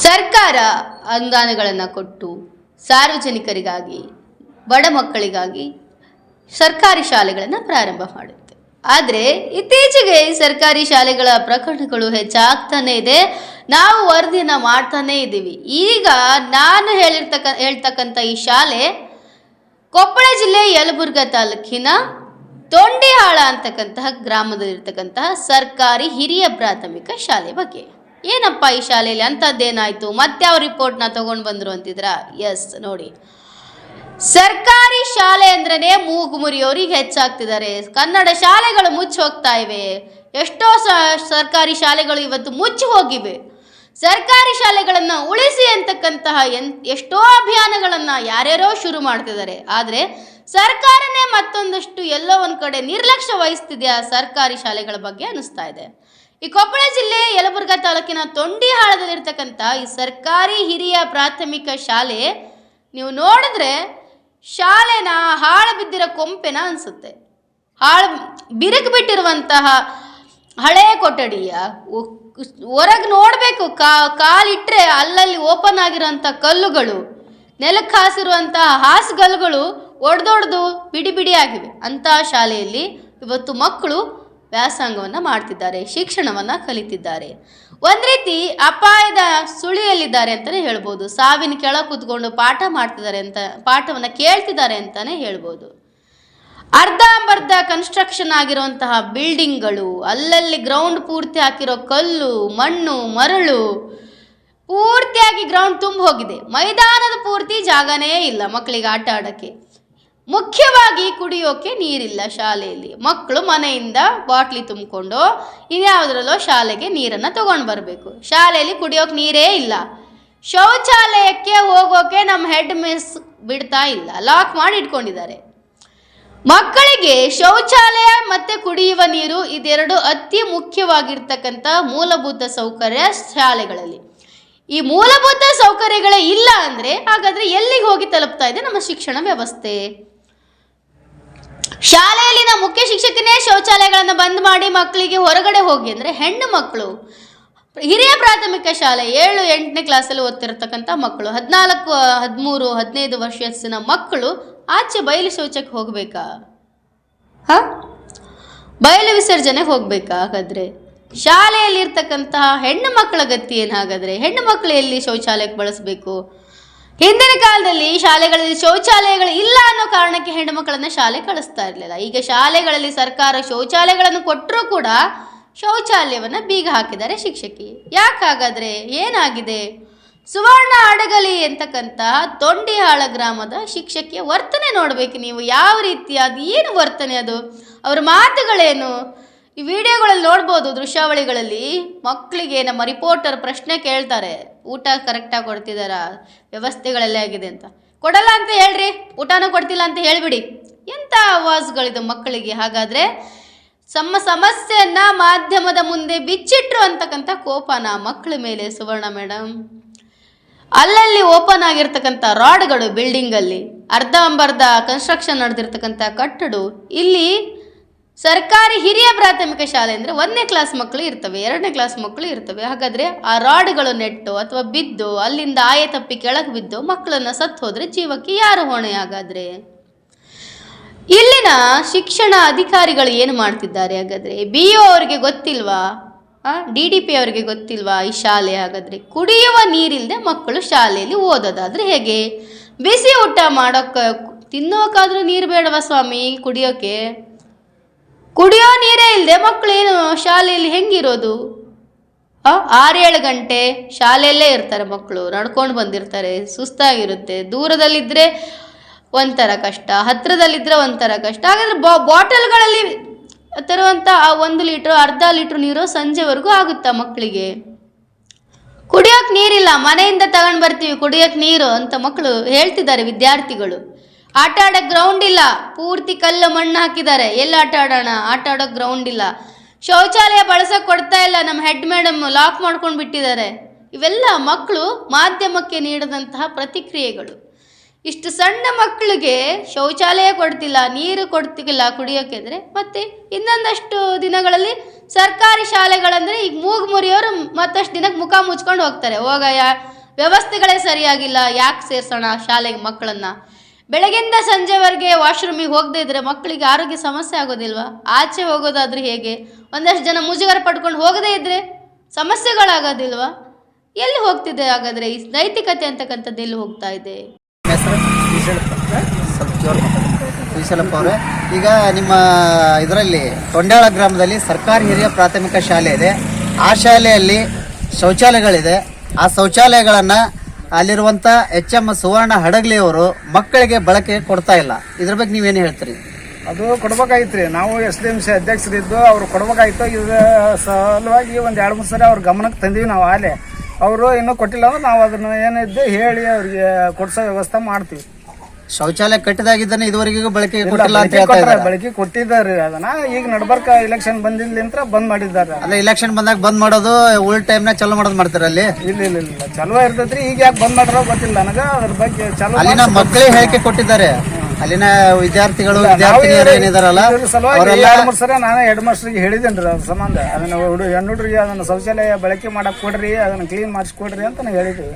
ಸರ್ಕಾರ ಅನುದಾನಗಳನ್ನು ಕೊಟ್ಟು ಸಾರ್ವಜನಿಕರಿಗಾಗಿ, ಬಡ ಮಕ್ಕಳಿಗಾಗಿ ಸರ್ಕಾರಿ ಶಾಲೆಗಳನ್ನು ಪ್ರಾರಂಭ ಮಾಡುತ್ತೆ. ಆದರೆ ಇತ್ತೀಚೆಗೆ ಸರ್ಕಾರಿ ಶಾಲೆಗಳ ಪ್ರಕರಣಗಳು ಹೆಚ್ಚಾಗ್ತಾನೇ ಇದೆ. ನಾವು ವರದಿನ ಮಾಡ್ತಾನೇ ಇದ್ದೀವಿ. ಈಗ ನಾನು ಹೇಳಿರ್ತಕ್ಕ, ಹೇಳ್ತಕ್ಕಂಥ ಈ ಶಾಲೆ ಕೊಪ್ಪಳ ಜಿಲ್ಲೆ ಯಲಬುರ್ಗಾ ತಾಲೂಕಿನ ತೊಂಡಿಹಾಳ ಅಂತಕ್ಕಂತಹ ಗ್ರಾಮದಲ್ಲಿರ್ತಕ್ಕಂತಹ ಸರ್ಕಾರಿ ಹಿರಿಯ ಪ್ರಾಥಮಿಕ ಶಾಲೆ ಬಗ್ಗೆ. ಏನಪ್ಪ ಈ ಶಾಲೆಯಲ್ಲಿ ಅಂಥದ್ದೇನಾಯಿತು? ಮತ್ತೆ ಯಾವ ರಿಪೋರ್ಟ್ನ ತೊಗೊಂಡು ಬಂದರು ಅಂತಿದ್ರ? ಎಸ್ ನೋಡಿ. ಸರ್ಕಾರಿ ಶಾಲೆ ಅಂದ್ರೇ ಮೂಗು ಮುರಿಯೋರಿಗೆ ಹೆಚ್ಚಾಗ್ತಿದ್ದಾರೆ. ಕನ್ನಡ ಶಾಲೆಗಳು ಮುಚ್ಚಿ ಹೋಗ್ತಾ ಇವೆ. ಎಷ್ಟೋ ಸರ್ಕಾರಿ ಶಾಲೆಗಳು ಇವತ್ತು ಮುಚ್ಚಿ ಹೋಗಿವೆ. ಸರ್ಕಾರಿ ಶಾಲೆಗಳನ್ನು ಉಳಿಸಿ ಅಂತಕ್ಕಂತಹ ಎನ್, ಎಷ್ಟೋ ಅಭಿಯಾನಗಳನ್ನು ಯಾರ್ಯಾರೋ ಶುರು ಮಾಡ್ತಿದ್ದಾರೆ. ಆದರೆ ಸರ್ಕಾರನೇ ಮತ್ತೊಂದಷ್ಟು ಎಲ್ಲೋ ಒಂದು ಕಡೆ ನಿರ್ಲಕ್ಷ್ಯ ವಹಿಸ್ತಿದೆಯಾ ಸರ್ಕಾರಿ ಶಾಲೆಗಳ ಬಗ್ಗೆ ಅನಿಸ್ತಾ ಇದೆ. ಈ ಕೊಪ್ಪಳ ಜಿಲ್ಲೆ ಯಲಬುರ್ಗಾ ತಾಲೂಕಿನ ತೊಂಡಿಹಾಳದಲ್ಲಿರ್ತಕ್ಕಂಥ ಈ ಸರ್ಕಾರಿ ಹಿರಿಯ ಪ್ರಾಥಮಿಕ ಶಾಲೆ, ನೀವು ನೋಡಿದ್ರೆ ಶಾಲೆನ ಹಾಳು ಬಿದ್ದಿರೋ ಕೊಂಪೆನ ಅನಿಸುತ್ತೆ. ಹಾಳು ಬಿರುಕು ಬಿಟ್ಟಿರುವಂತಹ ಹಳೆ ಕೊಠಡಿಯ ಹೊರಗೆ ನೋಡಬೇಕು, ಕಾ ಕಾಲಿಟ್ಟರೆ ಅಲ್ಲಲ್ಲಿ ಓಪನ್ ಆಗಿರುವಂಥ ಕಲ್ಲುಗಳು ನೆಲಕ್ಕೆ ಹಾಸಿರುವಂತಹ ಹಾಸುಗಲ್ಲುಗಳು ಒಡೆದೊಡೆದು ಬಿಡಿ ಬಿಡಿಯಾಗಿವೆ ಅಂತಹ ಶಾಲೆಯಲ್ಲಿ ಇವತ್ತು ಮಕ್ಕಳು ವ್ಯಾಸಂಗವನ್ನು ಮಾಡ್ತಿದ್ದಾರೆ, ಶಿಕ್ಷಣವನ್ನು ಕಲಿತಿದ್ದಾರೆ. ಒಂದು ರೀತಿ ಅಪಾಯದ ಸುಳಿಯಲ್ಲಿದ್ದಾರೆ ಅಂತಲೇ ಹೇಳ್ಬೋದು. ಸಾವಿನ ಕೆಳ ಕೂತ್ಕೊಂಡು ಪಾಠ ಮಾಡ್ತಿದ್ದಾರೆ ಅಂತ, ಪಾಠವನ್ನು ಕೇಳ್ತಿದ್ದಾರೆ ಅಂತಲೇ ಹೇಳ್ಬೋದು. ಅರ್ಧಂಬರ್ಧ ಕನ್ಸ್ಟ್ರಕ್ಷನ್ ಆಗಿರುವಂತಹ ಬಿಲ್ಡಿಂಗ್ಗಳು ಅಲ್ಲಲ್ಲಿ ಗ್ರೌಂಡ್ ಪೂರ್ತಿ ಹಾಕಿರೋ ಕಲ್ಲು, ಮಣ್ಣು, ಮರಳು, ಪೂರ್ತಿಯಾಗಿ ಗ್ರೌಂಡ್ ತುಂಬ ಹೋಗಿದೆ ಮೈದಾನದ ಪೂರ್ತಿ ಜಾಗನೇ ಇಲ್ಲ ಮಕ್ಕಳಿಗೆ ಆಟ ಆಡೋಕ್ಕೆ. ಮುಖ್ಯವಾಗಿ ಕುಡಿಯೋಕೆ ನೀರಿಲ್ಲ ಶಾಲೆಯಲ್ಲಿ. ಮಕ್ಕಳು ಮನೆಯಿಂದ ಬಾಟ್ಲಿ ತುಂಬಿಕೊಂಡು ಇನ್ಯಾವುದ್ರಲ್ಲೋ ಶಾಲೆಗೆ ನೀರನ್ನು ತಗೊಂಡು ಬರಬೇಕು. ಶಾಲೆಯಲ್ಲಿ ಕುಡಿಯೋಕೆ ನೀರೇ ಇಲ್ಲ. ಶೌಚಾಲಯಕ್ಕೆ ಹೋಗೋಕೆ ನಮ್ಮ ಹೆಡ್ ಮಿಸ್ ಬಿಡ್ತಾ ಇಲ್ಲ. ಲಾಕ್ ಮಾಡಿ ಇಟ್ಕೊಂಡಿದ್ದಾರೆ. ಮಕ್ಕಳಿಗೆ ಶೌಚಾಲಯ ಮತ್ತು ಕುಡಿಯುವ ನೀರು ಇದೆರಡು ಅತಿ ಮುಖ್ಯವಾಗಿರ್ತಕ್ಕಂಥ ಮೂಲಭೂತ ಸೌಕರ್ಯ ಶಾಲೆಗಳಲ್ಲಿ. ಈ ಮೂಲಭೂತ ಸೌಕರ್ಯಗಳೇ ಇಲ್ಲ ಅಂದರೆ ಹಾಗಾದರೆ ಎಲ್ಲಿಗೆ ಹೋಗಿ ತಲುಪ್ತಾ ಇದೆ ನಮ್ಮ ಶಿಕ್ಷಣ ವ್ಯವಸ್ಥೆ? ಶಾಲೆಯಲ್ಲಿನ ಮುಖ್ಯ ಶಿಕ್ಷಕನೇ ಶೌಚಾಲಯಗಳನ್ನು ಬಂದ್ ಮಾಡಿ ಮಕ್ಕಳಿಗೆ ಹೊರಗಡೆ ಹೋಗಿ ಅಂದರೆ ಹೆಣ್ಣು ಮಕ್ಕಳು. ಹಿರಿಯ ಪ್ರಾಥಮಿಕ ಶಾಲೆ ಏಳು, ಎಂಟನೇ ಕ್ಲಾಸಲ್ಲಿ ಓದ್ತಿರ್ತಕ್ಕಂಥ ಮಕ್ಕಳು. ಹದಿನಾಲ್ಕು, ಹದಿಮೂರು, ಹದಿನೈದು ವರ್ಷದ ಮಕ್ಕಳು ಆಚೆ ಬಯಲು ಶೌಚಕ್ಕೆ ಹೋಗಬೇಕಾ? ಹ? ಬಯಲು ವಿಸರ್ಜನೆಗೆ ಹೋಗಬೇಕಾ ಹಾಗಾದ್ರೆ? ಶಾಲೆಯಲ್ಲಿರ್ತಕ್ಕಂತಹ ಹೆಣ್ಣು ಮಕ್ಕಳ ಗತಿ ಏನು ಹಾಗಾದ್ರೆ? ಹೆಣ್ಣು ಮಕ್ಕಳು ಎಲ್ಲಿ ಶೌಚಾಲಯಕ್ಕೆ ಬಳಸಬೇಕು? ಹಿಂದಿನ ಕಾಲದಲ್ಲಿ ಶಾಲೆಗಳಲ್ಲಿ ಶೌಚಾಲಯಗಳು ಇಲ್ಲ ಅನ್ನೋ ಕಾರಣಕ್ಕೆ ಹೆಣ್ಣು ಮಕ್ಕಳನ್ನ ಶಾಲೆ ಕಳಿಸ್ತಾ ಇರಲಿಲ್ಲ. ಈಗ ಶಾಲೆಗಳಲ್ಲಿ ಸರ್ಕಾರ ಶೌಚಾಲಯಗಳನ್ನು ಕೊಟ್ಟರೂ ಕೂಡ ಶೌಚಾಲಯವನ್ನು ಬೀಗ ಹಾಕಿದ್ದಾರೆ ಶಿಕ್ಷಕಿ. ಯಾಕಾಗಾದ್ರೆ? ಏನಾಗಿದೆ? ಸುವರ್ಣ ಅಡಗಲಿ ಅಂತಕ್ಕಂಥ ತೊಂಡಿಹಾಳ ಗ್ರಾಮದ ಶಿಕ್ಷಕಿಯ ವರ್ತನೆ ನೋಡಬೇಕು ನೀವು. ಯಾವ ರೀತಿ? ಅದು ಏನು ವರ್ತನೆ ಅದು? ಅವ್ರ ಮಾತುಗಳೇನು? ಈ ವಿಡಿಯೋಗಳಲ್ಲಿ ನೋಡ್ಬೋದು ದೃಶ್ಯಾವಳಿಗಳಲ್ಲಿ ಮಕ್ಕಳಿಗೆ ನಮ್ಮ ರಿಪೋರ್ಟರ್ ಪ್ರಶ್ನೆ ಕೇಳ್ತಾರೆ. ಊಟ ಕರೆಕ್ಟಾಗಿ ಕೊಡ್ತಿದ್ದಾರಾ ವ್ಯವಸ್ಥೆಗಳೆಲ್ಲ ಆಗಿದೆ ಅಂತ. ಕೊಡಲ್ಲ ಅಂತ ಹೇಳ್ರಿ, ಊಟನೂ ಕೊಡ್ತಿಲ್ಲ ಅಂತ ಹೇಳಿಬಿಡಿ. ಎಂಥ ಆವಾಜ್ಗಳಿದು ಮಕ್ಕಳಿಗೆ? ಹಾಗಾದರೆ ತಮ್ಮ ಸಮಸ್ಯೆಯನ್ನ ಮಾಧ್ಯಮದ ಮುಂದೆ ಬಿಚ್ಚಿಟ್ರು ಅಂತಕ್ಕಂಥ ಕೋಪನ ಮಕ್ಕಳ ಮೇಲೆ ಸುವರ್ಣ ಮೇಡಮ್ ಅಲ್ಲಲ್ಲಿ ಓಪನ್ ಆಗಿರ್ತಕ್ಕಂಥ ರಾಡ್ಗಳು, ಬಿಲ್ಡಿಂಗಲ್ಲಿ, ಅರ್ಧ ಅಂಬರ್ಧ ಕನ್ಸ್ಟ್ರಕ್ಷನ್ ನಡೆದಿರ್ತಕ್ಕಂಥ ಕಟ್ಟಡ, ಇಲ್ಲಿ ಸರ್ಕಾರಿ ಹಿರಿಯ ಪ್ರಾಥಮಿಕ ಶಾಲೆ ಅಂದರೆ ಒಂದನೇ ಕ್ಲಾಸ್ ಮಕ್ಕಳು ಇರ್ತವೆ, ಎರಡನೇ ಕ್ಲಾಸ್ ಮಕ್ಕಳು ಇರ್ತವೆ. ಹಾಗಾದರೆ ಆ ರಾಡ್ಗಳು ನೆಟ್ಟು ಅಥವಾ ಬಿದ್ದು, ಅಲ್ಲಿಂದ ಆಯ ತಪ್ಪಿ ಕೆಳಗೆ ಬಿದ್ದು ಮಕ್ಕಳನ್ನು ಸತ್ತು ಹೋದರೆ ಜೀವಕ್ಕೆ ಯಾರು ಹೊಣೆ ಹಾಗಾದರೆ? ಇಲ್ಲಿನ ಶಿಕ್ಷಣ ಅಧಿಕಾರಿಗಳು ಏನು ಮಾಡ್ತಿದ್ದಾರೆ ಹಾಗಾದರೆ? ಬಿ ಒ ಅವರಿಗೆ ಗೊತ್ತಿಲ್ವಾ? ಡಿ ಡಿ ಪಿ ಅವರಿಗೆ ಗೊತ್ತಿಲ್ವಾ ಈ ಶಾಲೆ ಹಾಗಾದರೆ? ಕುಡಿಯುವ ನೀರಿಲ್ಲದೆ ಮಕ್ಕಳು ಶಾಲೆಯಲ್ಲಿ ಓದೋದಾದರೆ ಹೇಗೆ? ಬಿಸಿ ಊಟ ಮಾಡೋಕ್ಕೆ ತಿನ್ನೋಕ್ಕಾದರೂ ನೀರು ಬೇಡವಾ ಸ್ವಾಮಿ ಕುಡಿಯೋಕೆ? ಕುಡಿಯೋ ನೀರೇ ಇಲ್ಲದೆ ಮಕ್ಕಳೇನು ಶಾಲೆಯಲ್ಲಿ ಹೆಂಗಿರೋದು? ಆರು ಆರೇಳು ಗಂಟೆ ಶಾಲೆಯಲ್ಲೇ ಇರ್ತಾರೆ ಮಕ್ಕಳು, ನಡ್ಕೊಂಡು ಬಂದಿರ್ತಾರೆ, ಸುಸ್ತಾಗಿರುತ್ತೆ. ದೂರದಲ್ಲಿದ್ದರೆ ಒಂಥರ ಕಷ್ಟ ಹತ್ತಿರದಲ್ಲಿದ್ದರೆ ಒಂಥರ ಕಷ್ಟ. ಹಾಗಾದ್ರೆ ಬಾ, ಬಾಟಲ್ಗಳಲ್ಲಿ ತರುವಂಥ ಆ ಒಂದು ಲೀಟ್ರು, ಅರ್ಧ ಲೀಟ್ರ್ ನೀರು ಸಂಜೆವರೆಗೂ ಆಗುತ್ತಾ ಮಕ್ಕಳಿಗೆ? ಕುಡಿಯೋಕೆ ನೀರಿಲ್ಲ, ಮನೆಯಿಂದ ತಗೊಂಡು ಬರ್ತೀವಿ, ಕುಡಿಯೋಕೆ ನೀರು ಅಂತ ಮಕ್ಕಳು ಹೇಳ್ತಿದ್ದಾರೆ ವಿದ್ಯಾರ್ಥಿಗಳು. ಆಟ ಆಡೋಕ್ಕೆ ಗ್ರೌಂಡ್ ಇಲ್ಲ. ಪೂರ್ತಿ ಕಲ್ಲು ಮಣ್ಣು ಹಾಕಿದ್ದಾರೆ. ಎಲ್ಲಿ ಆಟ ಆಡೋಣ? ಆಟ ಆಡೋಕ್ಕೆ ಗ್ರೌಂಡ್ ಇಲ್ಲ. ಶೌಚಾಲಯ ಬಳಸೋಕೆ ಕೊಡ್ತಾ ಇಲ್ಲ. ನಮ್ಮ ಹೆಡ್ ಮೇಡಮ್ ಲಾಕ್ ಮಾಡ್ಕೊಂಡು ಬಿಟ್ಟಿದ್ದಾರೆ. ಇವೆಲ್ಲ ಮಕ್ಕಳು ಮಾಧ್ಯಮಕ್ಕೆ ನೀಡಿದಂತಹ ಪ್ರತಿಕ್ರಿಯೆಗಳು. ಇಷ್ಟು ಸಣ್ಣ ಮಕ್ಕಳಿಗೆ ಶೌಚಾಲಯ ಕೊಡ್ತಿಲ್ಲ, ನೀರು ಕೊಡ್ತಿಲ್ಲ ಕುಡಿಯೋಕೆ ಅಂದರೆ ಮತ್ತೆ ಇನ್ನೊಂದಷ್ಟು ದಿನಗಳಲ್ಲಿ ಸರ್ಕಾರಿ ಶಾಲೆಗಳಂದರೆ ಈಗ ಮೂಗು ಮುರಿಯೋರು ಮತ್ತಷ್ಟು ದಿನಕ್ಕೆ ಮುಖ ಮುಚ್ಕೊಂಡು ಹೋಗ್ತಾರೆ. ಹೋಗಯ್ಯ, ವ್ಯವಸ್ಥೆಗಳೇ ಸರಿಯಾಗಿಲ್ಲ. ಯಾಕೆ ಸೇರಿಸೋಣ ಶಾಲೆಗೆ ಮಕ್ಕಳನ್ನ? ಬೆಳಗಿಂದ ಸಂಜೆವರೆಗೆ ವಾಶ್ರೂಮಿಗೆ ಹೋಗದೇ ಇದ್ರೆ ಮಕ್ಕಳಿಗೆ ಆರೋಗ್ಯ ಸಮಸ್ಯೆ ಆಗೋದಿಲ್ವಾ? ಆಚೆ ಹೋಗೋದಾದ್ರೆ ಹೇಗೆ? ಒಂದಷ್ಟು ಜನ ಮುಜುಗರ ಪಡ್ಕೊಂಡು ಹೋಗದೇ ಇದ್ರೆ ಸಮಸ್ಯೆಗಳಾಗೋದಿಲ್ವಾ? ಎಲ್ಲಿ ಹೋಗ್ತಿದೆ ಹಾಗಾದ್ರೆ ಈ ನೈತಿಕತೆ ಅಂತಕ್ಕಂಥದ್ದು ಎಲ್ಲಿ ಹೋಗ್ತಾ ಇದೆ? ಸ್ವಲ್ಪ ಅವರೇ. ಈಗ ನಿಮ್ಮ ಇದರಲ್ಲಿ ತೊಂಡಾಳ ಗ್ರಾಮದಲ್ಲಿ ಸರ್ಕಾರಿ ಹಿರಿಯ ಪ್ರಾಥಮಿಕ ಶಾಲೆ ಇದೆ. ಆ ಶಾಲೆಯಲ್ಲಿ ಶೌಚಾಲಯಗಳಿದೆ. ಆ ಶೌಚಾಲಯಗಳನ್ನು ಅಲ್ಲಿರುವಂಥ ಎಚ್ ಎಂ ಸುವರ್ಣ ಹಡಗ್ಲಿ ಅವರು ಮಕ್ಕಳಿಗೆ ಬಳಕೆ ಕೊಡ್ತಾ ಇಲ್ಲ. ಇದ್ರ ಬಗ್ಗೆ ನೀವೇನು ಹೇಳ್ತೀರಿ? ಅದು ಕೊಡ್ಬೇಕಾಗಿತ್ರಿ. ನಾವು ಎಸ್ ಡಿ ಎಂ ಸಿ ಅಧ್ಯಕ್ಷರಿದ್ದು ಅವ್ರು ಕೊಡ್ಬೇಕಾಗಿತ್ತು. ಇದ್ರ ಸಲುವಾಗಿ ಒಂದು ಎರಡು ಮೂರು ಸರಿ ಅವ್ರ ಗಮನಕ್ಕೆ ತಂದೀವಿ ನಾವು ಆಲೆ ಅವರು ಇನ್ನೂ ಕೊಟ್ಟಿಲ್ಲ ಅಂದ್ರೆ ನಾವು ಅದನ್ನ ಏನಿದ್ದು ಹೇಳಿ ಅವ್ರಿಗೆ ಕೊಡ್ಸೋ ವ್ಯವಸ್ಥೆ ಮಾಡ್ತೀವಿ. ಶೌಚಾಲಯ ಕಟ್ಟಿದಾಗಿದ್ದಾನೆ ಇದುವರೆಗೂ ಬಳಕೆ ಕೊಟ್ಟಿಲ್ಲ ಅಂತ ಬಳಕೆ ಹೇಳ್ತಾ ಇದ್ದಾರೆ. ಬಳಕೆ ಕೊಟ್ಟಿದ್ದಾರೆ. ಅದನ್ನ ಈಗ ನಡ್ಬರ್ಕ ಇಲೆಕ್ಷನ್ ಬಂದಿಲ್ಲಿಂತ್ರ ಬಂದ್ ಮಾಡಿದ್ದಾರೆ. ಅಲ್ಲ ಇಲೆಕ್ಷನ್ ಬಂದಾಗ ಬಂದ್ ಮಾಡೋದು ಉಳ್ನ ಚಲೋ ಮಾಡೋದು ಮಾಡ್ತಾರೆ ಅಲ್ಲಿ? ಇಲ್ಲ ಇಲ್ಲ ಇಲ್ಲ. ಚಲೋ ಇರ್ತೈತ್ರಿ. ಈಗ ಯಾಕೆ ಬಂದ್ ಮಾಡ್ರೋ ಗೊತ್ತಿಲ್ಲ. ನನಗೆ ಅದ್ರ ಬಗ್ಗೆ ಚಲೋ ಅಲ್ಲಿನ ಮಕ್ಕಳೇ ಹೇಳಿಕೆ ಕೊಟ್ಟಿದ್ದಾರೆ. ಅಲ್ಲಿನ ವಿದ್ಯಾರ್ಥಿಗಳು ವಿದ್ಯಾರ್ಥಿನಿಯರು ಏನಿದಾರಲ್ಲ ಅವರೆಲ್ಲ ಮೂರು ನಾನೇ ಹೆಡ್ ಮಾಸ್ಟರ್ಗೆ ಹೇಳಿದ್ದೇನೆ ಅದ್ರ ಸಂಬಂಧ. ಅದನ್ನ ಹುಡು ಹೆಣ್ಣು ಹುಡುಗರಿಗೆ ಅದನ್ನ ಶೌಚಾಲಯ ಬಳಕೆ ಮಾಡಕ್ ಕೊಡ್ರಿ ಅದನ್ನ ಕ್ಲೀನ್ ಮಾಡಿಸ್ಕೊಡ್ರಿ ಅಂತ ನಾನು ಹೇಳಿದ್ವಿ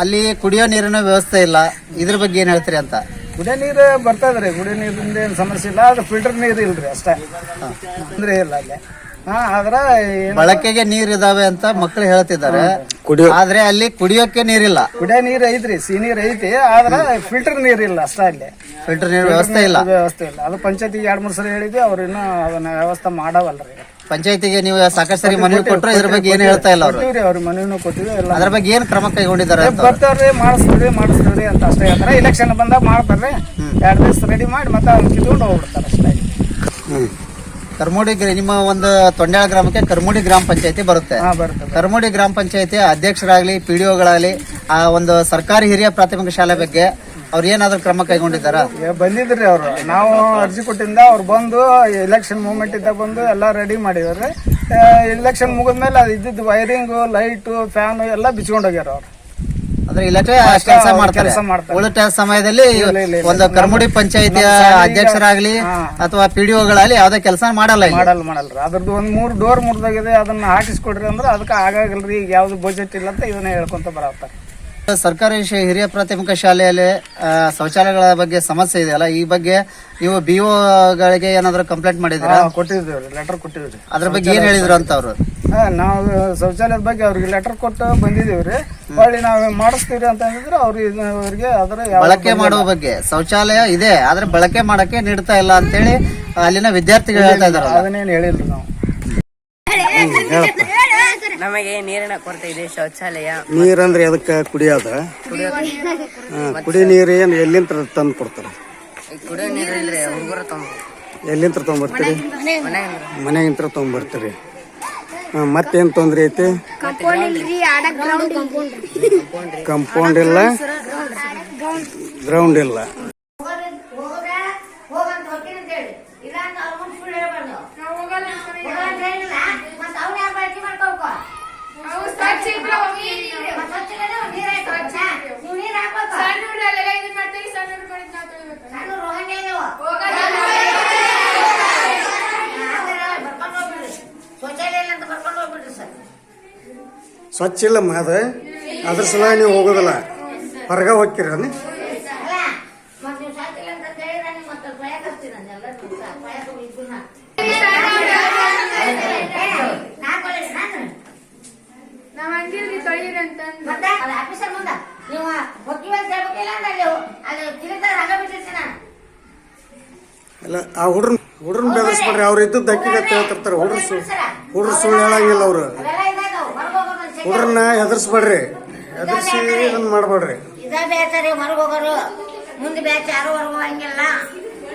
ಅಲ್ಲಿ ಕುಡಿಯೋ ನೀರಿನ ವ್ಯವಸ್ಥೆ ಇಲ್ಲ. ಇದ್ರ ಬಗ್ಗೆ ಏನ್ ಹೇಳ್ತೀರಿ ಅಂತ? ಕುಡಿಯೋ ನೀರು ಬರ್ತಾ ಇದ್ರಿ. ಕುಡಿಯೋ ನೀರಿಂದ ಏನು ಸಮಸ್ಯೆ ಇಲ್ಲ. ಅದು ಫಿಲ್ಟರ್ ನೀರು ಇಲ್ರಿ ಅಷ್ಟೇ. ಅಂದ್ರೆ ಇಲ್ಲ ಅಲ್ಲಿ. ಹಾ ಆದ್ರೆ ಏನು ಬಳಕೆಗೆ ನೀರ್ ಇದಾವೆ ಅಂತ ಮಕ್ಳು ಹೇಳ್ತಿದ್ದಾರೆ. ಆದ್ರೆ ಅಲ್ಲಿ ಕುಡಿಯೋಕೆ ನೀರಿಲ್ಲ. ಕುಡಿಯೋ ನೀರು ಐತ್ರಿ. ಸಿಹಿ ನೀರು ಐತಿ. ಆದ್ರೆ ಫಿಲ್ಟರ್ ನೀರು ಇಲ್ಲ ಅಷ್ಟೇ ಅಲ್ಲಿ. ಫಿಲ್ಟರ್ ನೀರ್ ವ್ಯವಸ್ಥೆ ಇಲ್ಲ. ವ್ಯವಸ್ಥೆ ಇಲ್ಲ. ಅದು ಪಂಚಾಯತಿಗೆ ಎರಡು ಮೂರು ಸಲ ಹೇಳಿದ್ವಿ. ಅವ್ರು ಇನ್ನೂ ಅದನ್ನ ವ್ಯವಸ್ಥೆ ಮಾಡವಲ್ರಿ. ಪಂಚಾಯತಿಗೆ ನೀವು ಸಾಕಷ್ಟು ಸರಿ ಮನವಿ ಕೊಟ್ಟರು ಇದ್ರ ಬಗ್ಗೆ ಏನು ಹೇಳ್ತಾ ಇಲ್ಲ ಅವರು. ಕೊಟ್ಟಿವ್ರಿ ಅವ್ರ ಮನೆಯೂ ಕೊಟ್ಟಿವಿ ಎಲ್ಲ ಅದ್ರ ಬಗ್ಗೆ ಏನು ಕ್ರಮ ಕೈಗೊಂಡಿದ್ದಾರೆ ಅಂತ ಬರ್ತಾವ್ರಿ ಮಾಡಿಸ್ತೀವ್ರಿ ಮಾಡಿಸ್ತೀವ್ರಿ ಅಂತ ಅಷ್ಟೇ ಹೇಳ್ತಾರೆ. ಇಲೆಕ್ಷನ್ ಬಂದಾಗ ಮಾಡ್ತಾರ್ರಿ ಎರಡು ದಿವಸ ರೆಡಿ ಮಾಡಿ ಮತ್ತೆ ಅವ್ರು ಕಿತ್ಕೊಂಡು ಹೋಗ್ಬಿಡ್ತಾರೆ ಅಷ್ಟೇ. ಕರ್ಮೋಡಿ ಗ್ರ- ನಿಮ್ಮ ಒಂದು ತೊಂಡ್ಯಾಳ ಗ್ರಾಮಕ್ಕೆ ಕರ್ಮೋಡಿ ಗ್ರಾಮ ಪಂಚಾಯತಿ ಬರುತ್ತೆ. ಹಾ ಬರ್ತದೆ ಕರ್ಮೋಡಿ ಗ್ರಾಮ ಪಂಚಾಯತಿ ಅಧ್ಯಕ್ಷರಾಗ್ಲಿ ಪಿ ಡಿ ಒಗಳಾಗಲಿ ಆ ಒಂದು ಸರ್ಕಾರಿ ಹಿರಿಯ ಪ್ರಾಥಮಿಕ ಶಾಲೆ ಬಗ್ಗೆ ಅವ್ರು ಏನಾದ್ರು ಕ್ರಮ ಕೈಗೊಂಡಿದ್ದಾರಾ? ಬಂದಿದ್ರಿ ಅವರು. ನಾವು ಅರ್ಜಿ ಕೊಟ್ಟಿಂದ ಅವ್ರು ಬಂದು ಎಲೆಕ್ಷನ್ ಮೂವ್ಮೆಂಟ್ ಇದ್ದಾಗ ಬಂದು ಎಲ್ಲ ರೆಡಿ ಮಾಡಿದಾರೆ. ಎಲೆಕ್ಷನ್ ಮುಗಿದ್ಮೇಲೆ ಅದು ಇದ್ದಿದ್ದು ವೈರಿಂಗು ಲೈಟು ಫ್ಯಾನು ಎಲ್ಲ ಬಿಚ್ಕೊಂಡೋಗ್ಯಾರ ಅವ್ರು. ಅಂದ್ರೆ ಇಲಾಖೆ ಕೆಲಸ ಮಾಡ್ತಾರೆ. ಉಳಿದ ಸಮಯದಲ್ಲಿ. ಒಂದು ಕರ್ಮುಡಿ ಪಂಚಾಯತಿಯ ಅಧ್ಯಕ್ಷರಾಗ್ಲಿ ಅಥವಾ ಪಿ ಡಿ ಒಗಳಾಗಲಿ ಯಾವ್ದೇ ಕೆಲಸ ಮಾಡಲ್ಲ ಮಾಡಲ್ಲ ಮಾಡಲ್ರಿ ಅದ್ರದ್ದು ಒಂದು ಮೂರು ಡೋರ್ ಮುರಿದಾಗಿದೆ ಅದನ್ನ ಹಾಕಿಸ್ಕೊಡ್ರಿ ಅಂದ್ರೆ ಅದಕ್ಕೆ ಆಗಾಗಲ್ರಿ ಈಗ ಯಾವ್ದು ಬಜೆಟ್ ಇಲ್ಲ ಅಂತ ಇದನ್ನ ಹೇಳ್ಕೊಂತ ಬರತ್ತಾರೆ. ಸರ್ಕಾರಿ ಹಿರಿಯ ಪ್ರಾಥಮಿಕ ಶಾಲೆಯಲ್ಲಿ ಶೌಚಾಲಯಗಳ ಬಗ್ಗೆ ಸಮಸ್ಯೆ ಇದೆಯಲ್ಲ ಈ ಬಗ್ಗೆ ನೀವು ಬಿ ಗಳಿಗೆ ಏನಾದ್ರು ಕಂಪ್ಲೇಂಟ್ ಮಾಡಿದಿರಾ ಲೆಟರ್ ಕೊಟ್ಟಿದ್ರಿ ಅದ್ರ ಬಗ್ಗೆ ಏನ್ ಹೇಳಿದ್ರು ಅಂತ ಅವರು? ನಾವು ಶೌಚಾಲಯದ ಬಗ್ಗೆ ಅವ್ರಿಗೆ ಲೆಟರ್ ಕೊಟ್ಟು ಬಂದಿದೀವ್ರಿ ಹೊಳ್ಳಿ ನಾವು ಮಾಡಿಸ್ತೀವಿ ಅಂತ ಹೇಳಿದ್ರೆ ಅವ್ರಿಗೆ ಅವ್ರಿಗೆ ಅದರ ಬಳಕೆ ಮಾಡುವ ಬಗ್ಗೆ. ಶೌಚಾಲಯ ಇದೆ ಆದ್ರೆ ಬಳಕೆ ಮಾಡಕ್ಕೆ ನೀಡ್ತಾ ಇಲ್ಲ ಅಂತೇಳಿ ಅಲ್ಲಿನ ವಿದ್ಯಾರ್ಥಿಗಳು ಹೇಳ್ತಾ ಇದಾರೆ ಅದನ್ನೇನು ಹೇಳಿಲ್ರಿ ನಾವು. ನಮಗೆ ನೀರಿನ ಕೊರತೆ ಇದೆ ಶೌಚಾಲಯ. ನೀರಂದ್ರೆ ಅದಕ್ಕೆ ಕುಡಿಯೋದ ಕುಡಿ ನೀರು ಏನು ಎಲ್ಲಿಂದ ತಂದು ಕೊಡ್ತಾರೆ? ಕುಡಿಯೋ ನೀರು ಹುಡುಗರು ತಮ್ಮ ಎಲ್ಲಿಂದ ತೊಗೊಂಬರ್ತೀರಿ ಮನೆಗಿಂತ ತೊಗೊಂಬರ್ತೀರಿ ಹಾ, ಮತ್ತೇನ್ ತೊಂದ್ರೆ ಐತಿ? ಕಂಪೌಂಡ್ ಇಲ್ಲ. ಗ್ರೌಂಡ್ ಇಲ್ಲ. ಸ್ವಚ್ಛ ಇಲ್ಲಮ್ಮ ಮಾದ ಅದ್ರ ಸಲ ನೀವು ಹೋಗೋದಿಲ್ಲ. ಹೊರಗೆ ಹೋಗ್ತೀರ ಹುಡ್ರ ಅದು ಅಲ್ಲಿ ಆ ಹುಡ್ರನ್ ಹುಡ್ರನ್ ಬೆದರ್ಸ್ಬಿಡ್ರಿ. ಅವ್ರ ಇದ್ದದ್ದು ಅಕ್ಕಿಗೆ ಅಂತ ಹೇಳ್ತಿರ್ತಾರೆ. ಹುಡ್ರು ಸು ಹುಡ್ರು ಸುಳ್ಳು ಹೇಳಂಗಿಲ್ಲ ಅವ್ರು ಅವೆಲ್ಲ ಇದಾಗ ಹೊರಗೆ ಹೋಗೋದು ಹುಡ್ರನ್ನ ಹೆದರ್ಸ್ಬೇಡ್ರಿ. ಹೆದರ್ಸಿ ಇದನ್ನ ಮಾಡ್ಬೇಡ್ರಿ. ಇದ ಬೇತಾರೆ ಹೊರಗೆ ಹೋಗೋರು. ಮುಂದೆ ಬ್ಯಾಚ್ ಯಾರು ಹೊರಗೆ ಹೋಗಂಗಿಲ್ಲ.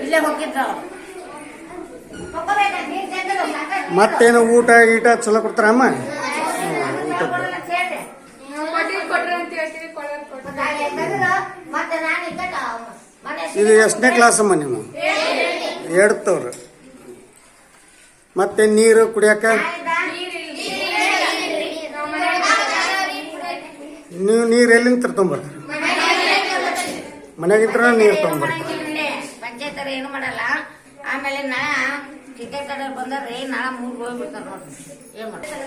ಇಲ್ಲೇ ಹೋಗಿದ್ರು. ಮತ್ತೇನು ಊಟ ಗೀಟ ಚಲೋ ಕೊಡ್ತಾರಮ್ಮ ಅಮ್ಮ? ಇದು ಎಷ್ಟನೇ ಕ್ಲಾಸ್ ಅಮ್ಮ ನೀವು ಎಡ್ತವ್ರು ಮತ್ತೆ ನೀರು ಕುಡಿಯಾಕ ನೀವು ನೀರು ಎಲ್ಲಿಂದ ತರ್ಕೊಂಬರ್ತೀರಿ? ಮನೆಗಿದ್ರೆ ನೀರು ತೊಗೊಂಬರ್ತಾರೆ. ಪಂಚಾಯತ್ ಏನು ಮಾಡಲ್ಲ. ಆಮೇಲೆ ನಳ ಟಿಕೆಟ್ ಬಂದ್ರೆ ನಳ ಮೂರು ಹೋಗ್ಬಿಡ್ತಾರ ನೋಡ್ರಿ. ಏನ್ ಮಾಡ್ತಾರೆ?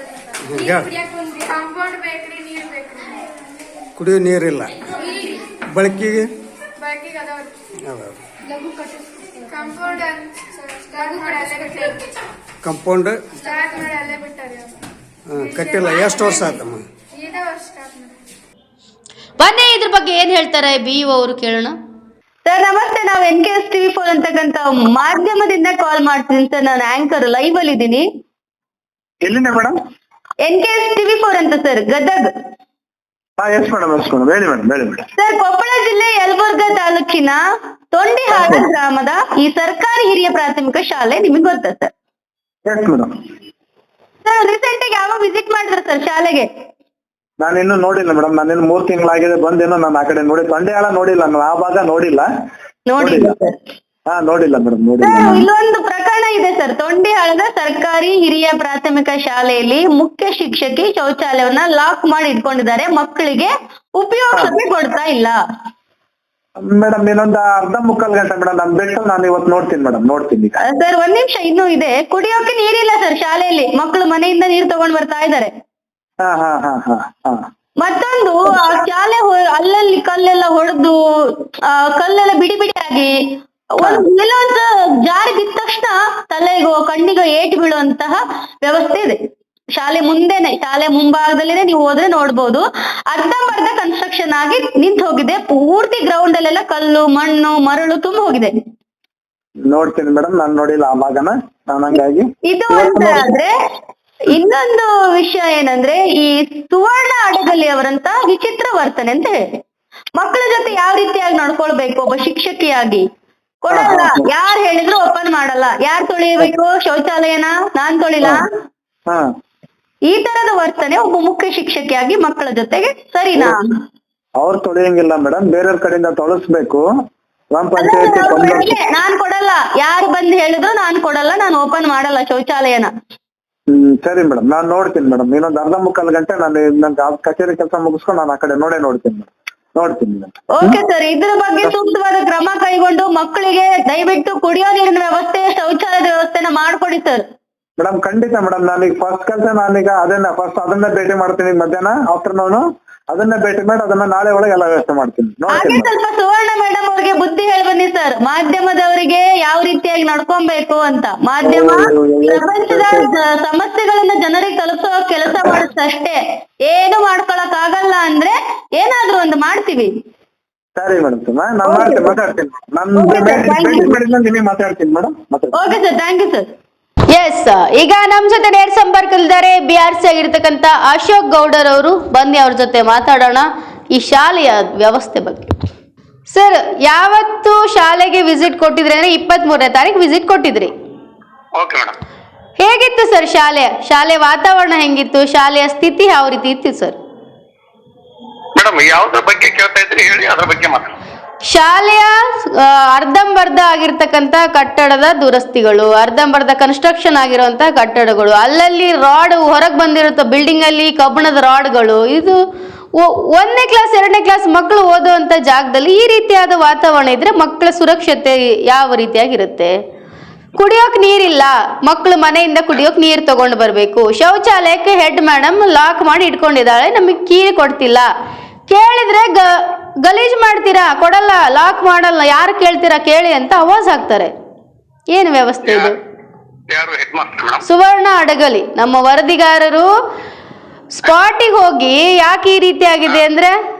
ಒಂದು ಕಾಂಪೌಂಡ್ ಬೇಕ್ರಿ ನೀರ್ ಬೇಕ್ರಿ ಕುಡಿಯೋ ನೀರಿಲ್ಲ ಬಳಕೆಗೆ ಕಾಂಪೌಂಡ್ ಕಟ್ಟಿಲ್ಲ. ಎಷ್ಟು ವರ್ಷ ಆತಮ್ಮ ಇದೇ ವರ್ಷ ಸ್ಟಾರ್ಟ್ ಮಾಡಿ ಬನ್ನಿ ಇದ್ರ ಬಗ್ಗೆ ಏನ್ ಹೇಳ್ತಾರೆ ಬಿ ಅವರು ಕೇಳೋಣ. ಸರ್ ನಮಸ್ತೆ ನಾವು N K S TV four ಅಂತಕ್ಕಂತ ಮಾಧ್ಯಮದಿಂದ ಕಾಲ್ ಮಾಡ್ತೀನಿ ಸರ್ ನಾನು ಆಂಕರ್ ಲೈವ್ ಅಲ್ಲಿ ಇದ್ದೀನಿ. ಎಲ್ಲಿಂದ madam N K S TV four ಅಂತ ಸರ್ ಗದಗ್. ಹಾ ಎಸ್ ಮೇಡಮ್ ಎಸ್ ಮೇಡಮ್ ಹೇಳಿ ಮೇಡಮ್ ಹೇಳಿ ಮೇಡಮ್ ಸರ್ ಕೊಪ್ಪಳ ಜಿಲ್ಲೆ ಯಲಬುರ್ಗಾ ತಾಲೂಕಿನ ತೊಂಡಿಹಾಳ ಗ್ರಾಮದ ಈ ಸರ್ಕಾರಿ ಹಿರಿಯ ಪ್ರಾಥಮಿಕ ಶಾಲೆ ನಿಮಗೆ ಗೊತ್ತಾ sir? Yes madam sir recent ಆಗಿ ಯಾವಾಗ ವಿಸಿಟ್ ಮಾಡಿದ್ರ ಸರ್ ಶಾಲೆಗೆ? ನಾನು ಇನ್ನೂ ನೋಡಿಲ್ಲ ಮೇಡಮ್. ನಾನಿನ್ನು ಮೂರ್ ತಿಂಗಳಾಗಿದೆ ಬಂದೇನೋ ನಾನು ಆ ಕಡೆ ನೋಡಿ. ತೊಂಡೆಯಾಳ ನೋಡಿಲ್ಲ ನಾನು ಆ ಭಾಗ ನೋಡಿಲ್ಲ. ನೋಡಿಲ್ಲ ಸರ್. ಹಾ ನೋಡಿಲ್ಲ ಮೇಡಮ್ ನೋಡಿಲ್ಲ ಸರ್ ಇಲ್ಲೊಂದು ಪ್ರಕರಣ ಇದೆ ಸರ್. ತೊಂಡಿಹಾಳದ ಸರ್ಕಾರಿ ಹಿರಿಯ ಪ್ರಾಥಮಿಕ ಶಾಲೆಯಲ್ಲಿ ಮುಖ್ಯ ಶಿಕ್ಷಕಿ ಶೌಚಾಲಯವನ್ನ ಲಾಕ್ ಮಾಡಿ ಇಟ್ಕೊಂಡಿದ್ದಾರೆ. ಮಕ್ಕಳಿಗೆ ಉಪಯೋಗಕ್ಕೆ ಕೊಡ್ತಾ ಇಲ್ಲ. ಮೇಡಮ್ ಇನ್ನೊಂದು ಅರ್ಧ ಮುಕ್ಕಾಲ್ ಗಂಟೆ ಮೇಡಮ್ ನಾನು ಬಿಟ್ಟು ನಾನು ಇವತ್ತು ನೋಡ್ತೀನಿ ಮೇಡಮ್ ನೋಡ್ತೀನಿ ಈಗ. ಸರ್ ಒಂದ್ ನಿಮಿಷ ಇನ್ನೂ ಇದೆ. ಕುಡಿಯೋಕೆ ನೀರಿಲ್ಲ ಸರ್ ಶಾಲೆಯಲ್ಲಿ. ಮಕ್ಕಳು ಮನೆಯಿಂದ ನೀರು ತಗೊಂಡ್ ಬರ್ತಾ ಇದ್ದಾರೆ. ಹಾ ಹಾ ಹಾ ಹಾ ಹಾ. ಮತ್ತೊಂದು ಆ ಶಾಲೆ ಹೊ- ಅಲ್ಲಲ್ಲಿ ಕಲ್ಲೆಲ್ಲ ಹೊಡೆದು ಕಲ್ಲೆಲ್ಲ ಬಿಡಿ ಬಿಡಿಯಾಗಿ ಒಂದು ಜಾರಿ ಬಿದ್ದ ತಕ್ಷಣ ತಲೆಗೋ ಕಣ್ಣಿಗೋ ಏಟು ಬೀಳುವಂತಹ ವ್ಯವಸ್ಥೆ ಇದೆ. ಶಾಲೆ ಮುಂದೆನೆ ಶಾಲೆ ಮುಂಭಾಗದಲ್ಲಿನೆ ನೀವು ಹೋದ್ರೆ ನೋಡ್ಬೋದು. ಅರ್ಧಂಬರ್ಧ ಕನ್ಸ್ಟ್ರಕ್ಷನ್ ಆಗಿ ನಿಂತು ಹೋಗಿದೆ. ಪೂರ್ತಿ ಗ್ರೌಂಡ್ ಅಲ್ಲೆಲ್ಲ ಕಲ್ಲು ಮಣ್ಣು ಮರಳು ತುಂಬ ಹೋಗಿದೆ. ನೋಡ್ತೀನಿ ಮೇಡಮ್ ನಾನು ನೋಡಿಲ್ಲ ಆ ಭಾಗನ. ನಾನು ಹಂಗಾಗಿ ಇದು ಒಂದು ಆದ್ರೆ ಇನ್ನೊಂದು ವಿಷಯ ಏನಂದ್ರೆ ಈ ಸುವರ್ಣ ಅಡಗಲಿ ಅವರಂತ ವಿಚಿತ್ರ ವರ್ತನೆ ಅಂತ ಹೇಳಿ ಮಕ್ಕಳ ಜೊತೆ ಯಾವ ರೀತಿಯಾಗಿ ನಡ್ಕೊಳ್ಬೇಕು? ಒಬ್ಬ ಶಿಕ್ಷಕಿಯಾಗಿ. ಕೊಡಲ್ಲ. ಯಾರು ಹೇಳಿದ್ರು ಓಪನ್ ಮಾಡಲ್ಲ. ಯಾರು ತೊಳಿಬೇಕು? ಶೌಚಾಲಯನ? ನಾನ್ ತೊಳಿಲ್ಲ? ಹಾ ಈ ತರದ ವರ್ತನೆ ಒಬ್ಬ ಮುಖ್ಯ ಶಿಕ್ಷಕಿಯಾಗಿ ಮಕ್ಕಳ ಜೊತೆಗೆ ಸರಿನಾ? ಅವ್ರು ತೊಳೆಯಂಗಿಲ್ಲ ಮೇಡಮ್ ಬೇರೆಯವ್ರ ಕಡೆಯಿಂದ ತೊಳಸ್ಬೇಕು. ಗ್ರಾಮ ಪಂಚಾಯತಿ ನಾನ್ ಕೊಡಲ್ಲ. ಯಾರು ಬಂದ್ ಹೇಳಿದ್ರು ನಾನ್ ಕೊಡಲ್ಲ. ನಾನು ಓಪನ್ ಮಾಡಲ್ಲ ಶೌಚಾಲಯನ. ಹ್ಮ್ ಸರಿ ಮೇಡಮ್. ನಾನು ನೋಡ್ತೀನಿ ಮೇಡಮ್. ಇನ್ನೊಂದು ಅರ್ಧ ಮುಕ್ಕಾಲು ಗಂಟೆ ನಾನು ನನ್ ಕಚೇರಿ ಕೆಲಸ ಮುಗಿಸ್ಕೊಂಡು ನಾನು ಆ ಕಡೆ ನೋಡೇ ನೋಡ್ತೀನಿ ಮೇಡಮ್. ನೋಡ್ತೀನಿ ಮೇಡಮ್. ಓಕೆ ಸರ್ ಇದ್ರ ಬಗ್ಗೆ ಸೂಕ್ತವಾದ ಕ್ರಮ ಕೈಗೊಂಡು ಮಕ್ಕಳಿಗೆ ದಯವಿಟ್ಟು ಕುಡಿಯೋ ನೀರಿನ ವ್ಯವಸ್ಥೆ ಶೌಚಾಲಯದ ವ್ಯವಸ್ಥೆನ ಮಾಡ್ಕೊಡಿ ಸರ್. ಮೇಡಮ್ ಖಂಡಿತ ಮೇಡಮ್. ನಾನೀಗ ಫಸ್ಟ್ ಕೆಲಸ ನಾನೀಗ ಅದನ್ನ ಫಸ್ಟ್ ಅದನ್ನ ಭೇಟಿ ಮಾಡ್ತೀನಿ ಮಧ್ಯಾಹ್ನ ಆಫ್ಟರ್ನೂನ್ ಅದನ್ನ ಭೇಟಿ ಮಾಡಿ ಅದನ್ನ ನಾಳೆ ಒಳಗೆ ಎಲ್ಲ ವ್ಯವಸ್ಥೆ ಮಾಡ್ತೀನಿ. ಹಾಗೆ ನೋಡ್ತೀನಿ ಸ್ವಲ್ಪ ಸುವರ್ಣ ಮೇಡಮ್ ಅವ್ರಿಗೆ ಬುದ್ಧಿ ಹೇಳಿ ಬನ್ನಿ ಸರ್ ಮಾಧ್ಯಮದವರಿಗೆ ಯಾವ ರೀತಿಯಾಗಿ ನಡ್ಕೊಬೇಕು ಅಂತ. ಮಾಧ್ಯಮ ಪ್ರಪಂಚದ ಜ- ಸಮಸ್ಯೆಗಳನ್ನ ಜನರಿಗೆ ತಲುಪಿಸೋ ಕೆಲಸ ಮಾಡುತ್ತೆ ಅಷ್ಟೇ ಏನು ಮಾಡ್ಕೊಳಕ್ ಆಗಲ್ಲ ಅಂದ್ರೆ ಏನಾದ್ರೂ ಒಂದು ಮಾಡ್ತೀವಿ. ಸರಿ ಮೇಡಮ್ ನಾನು ಮಾಡ್ತೀನಿ ಮಾತಾಡ್ತೀನಿ. ನಾನು Okay, sir, thank you. ಭೇಟಿ ಮಾಡಿದ್ಮೇಲೆ ನಿಮಗೆ ಮಾತಾಡ್ತೀನಿ ಮೇಡಮ್ ಮಾತಾಡ್ತೀನಿ. Okay sir thank you sir yes ಈಗ ನಮ್ ಜೊತೆ ನೇರ ಸಂಪರ್ಕದಲ್ಲಿದ್ದಾರೆ ಬಿ ಆರ್ ಸಿ ಆಗಿರ್ತಕ್ಕಂಥ ಅಶೋಕ್ ಗೌಡರ್ ಅವರು. ಬನ್ನಿ ಅವ್ರ ಜೊತೆ ಮಾತಾಡೋಣ ಈ ಶಾಲೆಯ ವ್ಯವಸ್ಥೆ ಬಗ್ಗೆ. ಸರ್ ಯಾವತ್ತು ಶಾಲೆಗೆ ವಿಸಿಟ್ ಕೊಟ್ಟಿದ್ರಿ ಅಂದ್ರೆ ಇಪ್ಪತ್ತ್ ಮೂರನೇ ತಾರೀಕು ವಿಸಿಟ್ ಕೊಟ್ಟಿದ್ರಿ? ಓಕೆ ಮೇಡಮ್ ಹೇಗಿತ್ತು ಸರ್ ಶಾಲೆ? ಶಾಲೆ ವಾತಾವರಣ ಹೆಂಗಿತ್ತು? ಶಾಲೆಯ ಸ್ಥಿತಿ ಯಾವ ರೀತಿ ಇತ್ತು ಸರ್ ಮೇಡಮ್ ಯಾವ್ದ್ರ ಬಗ್ಗೆ ಕೇಳ್ತಾ ಇದ್ರಿ ಹೇಳಿ ಅದ್ರ ಬಗ್ಗೆ ಮಾತಾಡಿ. ಶಾಲೆಯ ಅರ್ಧಂಬರ್ಧ ಆಗಿರ್ತಕ್ಕಂಥ ಕಟ್ಟಡದ ದುರಸ್ತಿಗಳು, ಅರ್ಧಂಬರ್ಧ ಕನ್ಸ್ಟ್ರಕ್ಷನ್ ಆಗಿರುವಂತಹ ಕಟ್ಟಡಗಳು. ಅಲ್ಲಲ್ಲಿ ರಾಡ್ ಹೊರಗೆ ಬಂದಿರುತ್ತ ಬಿಲ್ಡಿಂಗ್ ಅಲ್ಲಿ ಕಬ್ಬಿಣದ ರಾಡ್ಗಳು ಇದು ಒಂದನೇ ಕ್ಲಾಸ್ ಎರಡನೇ ಕ್ಲಾಸ್ ಮಕ್ಕಳು ಓದುವಂತ ಜಾಗದಲ್ಲಿ ಈ ರೀತಿಯಾದ ವಾತಾವರಣ ಇದ್ರೆ ಮಕ್ಕಳ ಸುರಕ್ಷತೆ ಯಾವ ರೀತಿಯಾಗಿರುತ್ತೆ? ಕುಡಿಯೋಕ್ ನೀರಿಲ್ಲ. ಮಕ್ಕಳು ಮನೆಯಿಂದ ಕುಡಿಯೋಕ್ ನೀರು ತಗೊಂಡು ಬರಬೇಕು. ಶೌಚಾಲಯಕ್ಕೆ ಹೆಡ್ ಮೇಡಮ್ ಲಾಕ್ ಮಾಡಿ ಇಟ್ಕೊಂಡಿದ್ದಾಳೆ. ನಮಗೆ ಕೀ ಕೊಡ್ತಿಲ್ಲ. ಕೇಳಿದ್ರೆ ಗ ಗಲೀಜ್ ಮಾಡ್ತೀರಾ? ಕೊಡಲ್ಲ ಲಾಕ್ ಮಾಡಲ್ಲ ಯಾರು ಕೇಳ್ತೀರಾ ಕೇಳಿ ಅಂತ ಅವಾಜ್ ಹಾಕ್ತಾರೆ. ಏನು ವ್ಯವಸ್ಥೆ ಇದು? ಸುವರ್ಣ ಅಡಗಲಿ. ನಮ್ಮ ವರದಿಗಾರರು ಸ್ಪಾಟಿಗೆ ಹೋಗಿ ಯಾಕೆ ಈ ರೀತಿ ಆಗಿದೆ ಅಂದ್ರೆ?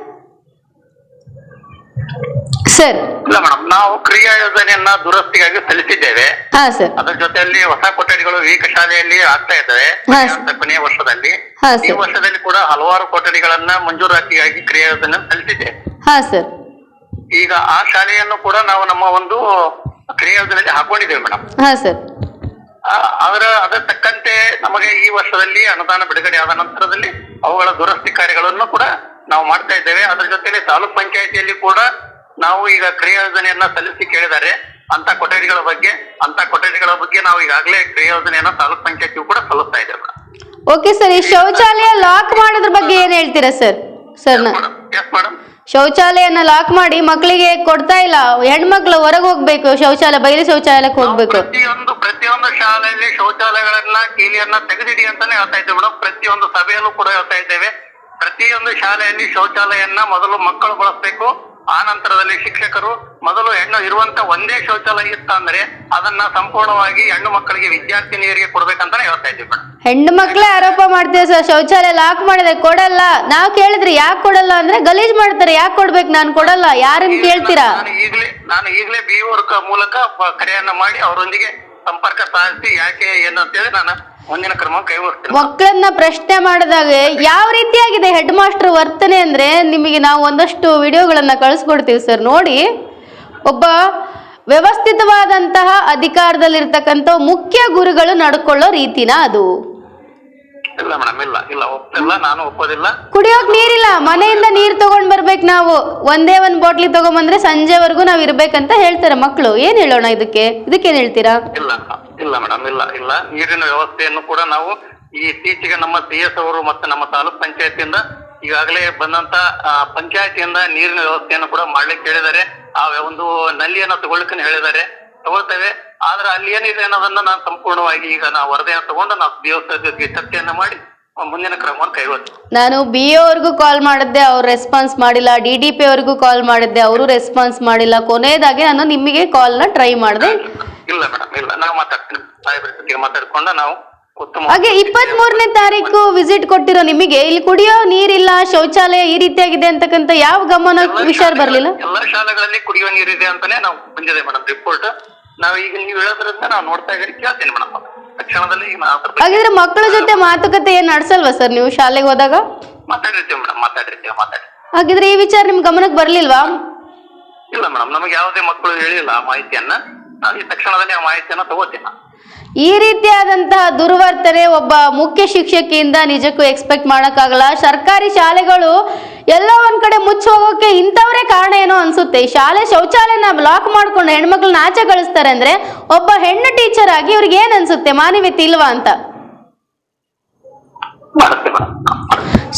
ಸರ್. ಇಲ್ಲ ಮೇಡಮ್ ನಾವು ಕ್ರಿಯಾ ಯೋಜನೆಯನ್ನ ದುರಸ್ತಿಗಾಗಿ ಸಲ್ಲಿಸಿದ್ದೇವೆ. ಹಾ ಸರ್. ಅದರ ಜೊತೆಯಲ್ಲಿ ಹೊಸ ಕೊಠಡಿಗಳು ಈ ಶಾಲೆಯಲ್ಲಿ ಆಗ್ತಾ ಇದ್ದಾವೆ. ಕೊನೆಯ- ವರ್ಷದಲ್ಲಿ. ಈ. ವರ್ಷದಲ್ಲಿ ಕೂಡ ಹಲವಾರು ಕೊಠಡಿಗಳನ್ನ ಮಂಜೂರಾತಿಗಾಗಿ ಕ್ರಿಯಾಯೋಜನೆ ಸಲ್ಲಿಸಿದೆ ಹಾ ಸರ್ ಈಗ ಆ ಶಾಲೆಯನ್ನು ಕೂಡ ನಾವು ನಮ್ಮ ಒಂದು ಕ್ರಿಯಾ ಯೋಜನೆಯಲ್ಲಿ ಹಾಕೊಂಡಿದ್ದೇವೆ ಮೇಡಮ್ ಹಾ ಸರ್ ಅದರ ಅದರ ತಕ್ಕಂತೆ ನಮಗೆ ಈ ವರ್ಷದಲ್ಲಿ ಅನುದಾನ ಬಿಡುಗಡೆ ಆದ ನಂತರದಲ್ಲಿ ಅವುಗಳ ದುರಸ್ತಿ ಕಾರ್ಯಗಳನ್ನು ಕೂಡ ನಾವು ಮಾಡ್ತಾ ಇದ್ದೇವೆ. ಅದರ ಜೊತೆಲಿ ತಾಲೂಕ್ ಪಂಚಾಯತಿಯಲ್ಲಿ ಕೂಡ ನಾವು ಈಗ ಕ್ರಿಯಾಯೋಜನೆಯನ್ನ ಸಲ್ಲಿಸಿ ಕೇಳಿದ್ದಾರೆ. ಅಂತ ಕೊಠಡಿಗಳ ಬಗ್ಗೆ ಅಂತ ಕೊಠಡಿಗಳ ಬಗ್ಗೆ ನಾವು ಈಗಾಗಲೇ ಕ್ರಿಯಾಯೋಜನೆಯನ್ನ ತಾಲೂಕ್ ಪಂಚಾಯತಿಗೂ ಕೂಡ ಸಲ್ಲಿಸ್ತಾ ಇದ್ದೇವೆ ಓಕೆ ಸರ್ ಈ ಶೌಚಾಲಯ ಲಾಕ್ ಮಾಡೋದ್ರ ಬಗ್ಗೆ ಏನ್ ಹೇಳ್ತೀರಾ ಸರ್ ಸರ್ ಶೌಚಾಲಯನ ಲಾಕ್ ಮಾಡಿ ಮಕ್ಕಳಿಗೆ ಕೊಡ್ತಾ ಇಲ್ಲ. ಹೆಣ್ಮಕ್ಳು ಹೊರಗೆ ಹೋಗ್ಬೇಕು ಶೌಚಾಲಯ ಬಯಲು ಶೌಚಾಲಯಕ್ಕೆ ಹೋಗ್ಬೇಕು. ಪ್ರತಿಯೊಂದು ಪ್ರತಿಯೊಂದು ಶಾಲೆಯಲ್ಲಿ ಶೌಚಾಲಯಗಳನ್ನ ಕೀಲಿಯನ್ನ ತೆಗೆದಿಡಿ ಅಂತಾನೆ ಹೇಳ್ತಾ ಇದ್ದೇವೆ ಮೇಡಮ್ ಪ್ರತಿಯೊಂದು ಸಭೆಯಲ್ಲೂ ಕೂಡ ಹೇಳ್ತಾ ಇದ್ದೇವೆ. ಪ್ರತಿಯೊಂದು ಶಾಲೆಯಲ್ಲಿ ಶೌಚಾಲಯನ್ನ ಮೊದಲು ಮಕ್ಕಳು ಬಳಸಬೇಕು. ಆ ನಂತರದಲ್ಲಿ ಶಿಕ್ಷಕರು ಮೊದಲು ಹೆಣ್ಣು ಇರುವಂತ ಒಂದೇ ಶೌಚಾಲಯ ಇತ್ತಂದ್ರೆ ಅದನ್ನ ಸಂಪೂರ್ಣವಾಗಿ ಹೆಣ್ಣು ಮಕ್ಕಳಿಗೆ ವಿದ್ಯಾರ್ಥಿನಿಯರಿಗೆ ಕೊಡ್ಬೇಕಂತಾನೆ ಹೇಳ್ತಾ ಇದ್ದೀವಿ ಮೇಡಮ್ ಹೆಣ್ಣು ಮಕ್ಕಳೇ ಆರೋಪ ಮಾಡ್ತೀವಿ ಸರ್ ಶೌಚಾಲಯ ಲಾಕ್ ಮಾಡಿದೆ ಕೊಡಲ್ಲ. ನಾವು ಕೇಳಿದ್ರೆ ಯಾಕೆ ಕೊಡಲ್ಲ ಅಂದ್ರೆ ಗಲೀಜ್ ಮಾಡ್ತಾರೆ ಯಾಕೆ ಕೊಡ್ಬೇಕು? ನಾನು ಕೊಡಲ್ಲ. ಯಾರನ್ನ ಕೇಳ್ತೀರಾ? ನಾನು ಈಗಲೇ ನಾನು ಈಗಲೇ ಬಿ ಮೂಲಕ ಕರೆಯನ್ನ ಮಾಡಿ ಅವರೊಂದಿಗೆ ಸಂಪರ್ಕ ಸಾಧಿಸಿ ಯಾಕೆ, ಏನು ಅಂತೇಳಿ ನಾನು ಮುಂದಿನ ಕ್ರಮ ಕೈಗೊಳ್ತೀನಿ. ಮಕ್ಕಳನ್ನ ಪ್ರಶ್ನೆ ಮಾಡಿದಾಗ ಯಾವ ರೀತಿಯಾಗಿದೆ ಹೆಡ್ ಮಾಸ್ಟರ್ ವರ್ತನೆ ಅಂದ್ರೆ? ನಿಮಗೆ ನಾವು ಒಂದಷ್ಟು ವಿಡಿಯೋಗಳನ್ನ ಕಳಿಸ್ಕೊಡ್ತೀವಿ ಸರ್. ನೋಡಿ, ಒಬ್ಬ ವ್ಯವಸ್ಥಿತವಾದಂತಹ ಅಧಿಕಾರದಲ್ಲಿರ್ತಕ್ಕಂಥ ಮುಖ್ಯ ಗುರುಗಳು ನಡ್ಕೊಳ್ಳೋ ರೀತಿನ ಅದು. ಇಲ್ಲ ಮೇಡಮ್ ಇಲ್ಲ ಇಲ್ಲ ಒಪ್ಪಿಲ್ಲ ನಾನು ಒಪ್ಪೋದಿಲ್ಲ. ಕುಡಿಯೋಕ್ ನೀರಿಲ್ಲ ಮನೆಯಿಂದ ನೀರ್ ತಗೊಂಡ್ ಬರ್ಬೇಕ್ ನಾವು. ಒಂದೇ ಒಂದ್ ಬಾಟ್ಲಿ ತಗೊಂಬಂದ್ರೆ ಸಂಜೆವರೆಗೂ ನಾವ್ ಇರ್ಬೇಕಂತ ಹೇಳ್ತಾರೆ ಮಕ್ಕಳು ಏನ್ ಹೇಳೋಣ ಇದಕ್ಕೆ? ಇದಕ್ಕೇನ್ ಹೇಳ್ತೀರಾ? ಇಲ್ಲ ಇಲ್ಲ ಮೇಡಮ್ ಇಲ್ಲ ಇಲ್ಲ. ನೀರಿನ ವ್ಯವಸ್ಥೆಯನ್ನು ಕೂಡ ನಾವು ಈ ಇತ್ತೀಚೆಗೆ ನಮ್ಮ ಸಿ ಎಸ್ ಅವರು ಮತ್ತೆ ನಮ್ಮ ತಾಲೂಕ್ ಪಂಚಾಯತಿಯಿಂದ ಈಗಾಗಲೇ ಬಂದಂತ ಆ, ಪಂಚಾಯತಿಯಿಂದ ನೀರಿನ ವ್ಯವಸ್ಥೆಯನ್ನು ಕೂಡ ಮಾಡ್ಲಿಕ್ಕೆ ಹೇಳಿದ್ದಾರೆ. ಆ ಒಂದು ನಲ್ಲಿಯನ್ನು ತಗೊಳ್ಳಿಕ್ಕೆ ಹೇಳಿದ್ದಾರೆ. ತಗೊಳ್ತೇವೆ. ಆದ್ರೆ ಅಲ್ಲಿ ಏನಿದೆ ಅನ್ನೋದನ್ನ ನಾನು ಸಂಪೂರ್ಣವಾಗಿ ಈಗ ನಾವು ವರದಿಯನ್ನು ತಗೊಂಡು ನಾವು ದೇವಸ್ಥಾನಕ್ಕೆ ಚರ್ಚೆಯನ್ನ ಮಾಡಿ ಮುಂದಿನ ಕ್ರಮವನ್ನು ಕೈಗೊಳ್ತೀವಿ ನಾನು ಬಿ ಅವ್ರಿಗೂ ಕಾಲ್ ಮಾಡಿದ್ದೆ ಅವ್ರು ರೆಸ್ಪಾನ್ಸ್ ಮಾಡಿಲ್ಲ. ಡಿ ಡಿ ಪಿ ಅವ್ರಿಗೂ ಕಾಲ್ ಮಾಡಿದ್ದೆ ಅವರು ರೆಸ್ಪಾನ್ಸ್ ಮಾಡಿಲ್ಲ. ಕೊನೆಯದಾಗಿ ನಾನು ನಿಮಗೆ ನ ಟ್ರೈ ಮಾಡಿದೆ. ಇಲ್ಲ ಮೇಡಮ್ ಇಲ್ಲ. ನಾವು ಮಾತಾಡ್ತೀನಿ. ಸಾಹೇಬ್ರ ಜೊತೆಗೆ ಮಾತಾಡ್ಕೊಂಡು ನಾವು ಹಾಗೆ ಇಪ್ಪತ್ತ್ ಮೂರನೇ ತಾರೀಕು ವಿಸಿಟ್ ಕೊಟ್ಟಿರೋ ನಿಮಗೆ ಇಲ್ಲಿ ಕುಡಿಯೋ ನೀರಿಲ್ಲ ಶೌಚಾಲಯ ಈ ರೀತಿಯಾಗಿದೆ ಅಂತಕ್ಕಂಥ ಯಾವ ಗಮನ ವಿಚಾರ ಬರ್ಲಿಲ್ಲ? ಎಲ್ಲ ಶಾಲೆಗಳಲ್ಲಿ ಕುಡಿಯೋ ನೀರಿದೆ ಅಂತಾನೆ ನಾವು ಬಂದಿದೆ ಮೇಡಮ್ ರಿಪೋರ್ಟ್ ನಾವು ಈಗ ನೀವು ಹೇಳೋದ್ರಿಂದ ನಾವು ನೋಡ್ತಾ ಇದ್ದೀರಿ ಕೇಳ್ತೀನಿ ಮೇಡಮ್. ತಕ್ಷಣದಲ್ಲಿ ಈಗ ನಾವು ಅದ್ರ ಬಗ್ಗೆ ಹಾಗಿದ್ರೆ ಮಕ್ಕಳ ಜೊತೆ ಮಾತುಕತೆ ಏನ್ ನಡೆಸಲ್ವಾ ಸರ್ ನೀವು ಶಾಲೆಗೆ ಹೋದಾಗ? ಮಾತಾಡಿರ್ತೀವಿ ಮೇಡಮ್ ಮಾತಾಡಿರ್ತೀವಿ ಮಾತಾಡಿ ಹಾಗಿದ್ರೆ ಈ ವಿಚಾರ ನಿಮ್ ಗಮನಕ್ಕೆ ಬರ್ಲಿಲ್ವಾ? ಇಲ್ಲ ಮೇಡಮ್ ನಮಗೆ ಯಾವುದೇ ಮಕ್ಕಳು ಹೇಳಿಲ್ಲ ಆ ಮಾಹಿತಿಯನ್ನ. ನಾವು ಈ ತಕ್ಷಣದಲ್ಲಿ ಆ ಮಾಹಿತಿಯನ್ನ ತಗೋತೀನಿ. ನಾನು. ಈ ರೀತಿಯಾದಂತಹ ದುರ್ವರ್ತನೆ ಒಬ್ಬ ಮುಖ್ಯ ಶಿಕ್ಷಕಿಯಿಂದ ನಿಜಕ್ಕೂ ಎಕ್ಸ್ಪೆಕ್ಟ್ ಮಾಡಕ್ಕಾಗಲ್ಲ. ಸರ್ಕಾರಿ ಶಾಲೆಗಳು ಎಲ್ಲ ಒಂದ್ ಕಡೆ ಮುಚ್ಚಿ ಹೋಗೋಕೆ ಇಂಥವರೇ ಕಾರಣ ಏನೋ ಅನ್ಸುತ್ತೆ. ಶಾಲೆ ಶೌಚಾಲಯನ ಬ್ಲಾಕ್ ಮಾಡ್ಕೊಂಡು ಹೆಣ್ಮಕ್ಳನ್ನ ಆಚೆ ಕಳಿಸ್ತಾರೆ ಅಂದ್ರೆ ಒಬ್ಬ ಹೆಣ್ಣು ಟೀಚರ್ ಆಗಿ ಇವ್ರಿಗೆ ಏನ್ ಅನ್ಸುತ್ತೆ? ಮಾನವೀಯತೆ ಇಲ್ವಾ ಅಂತ?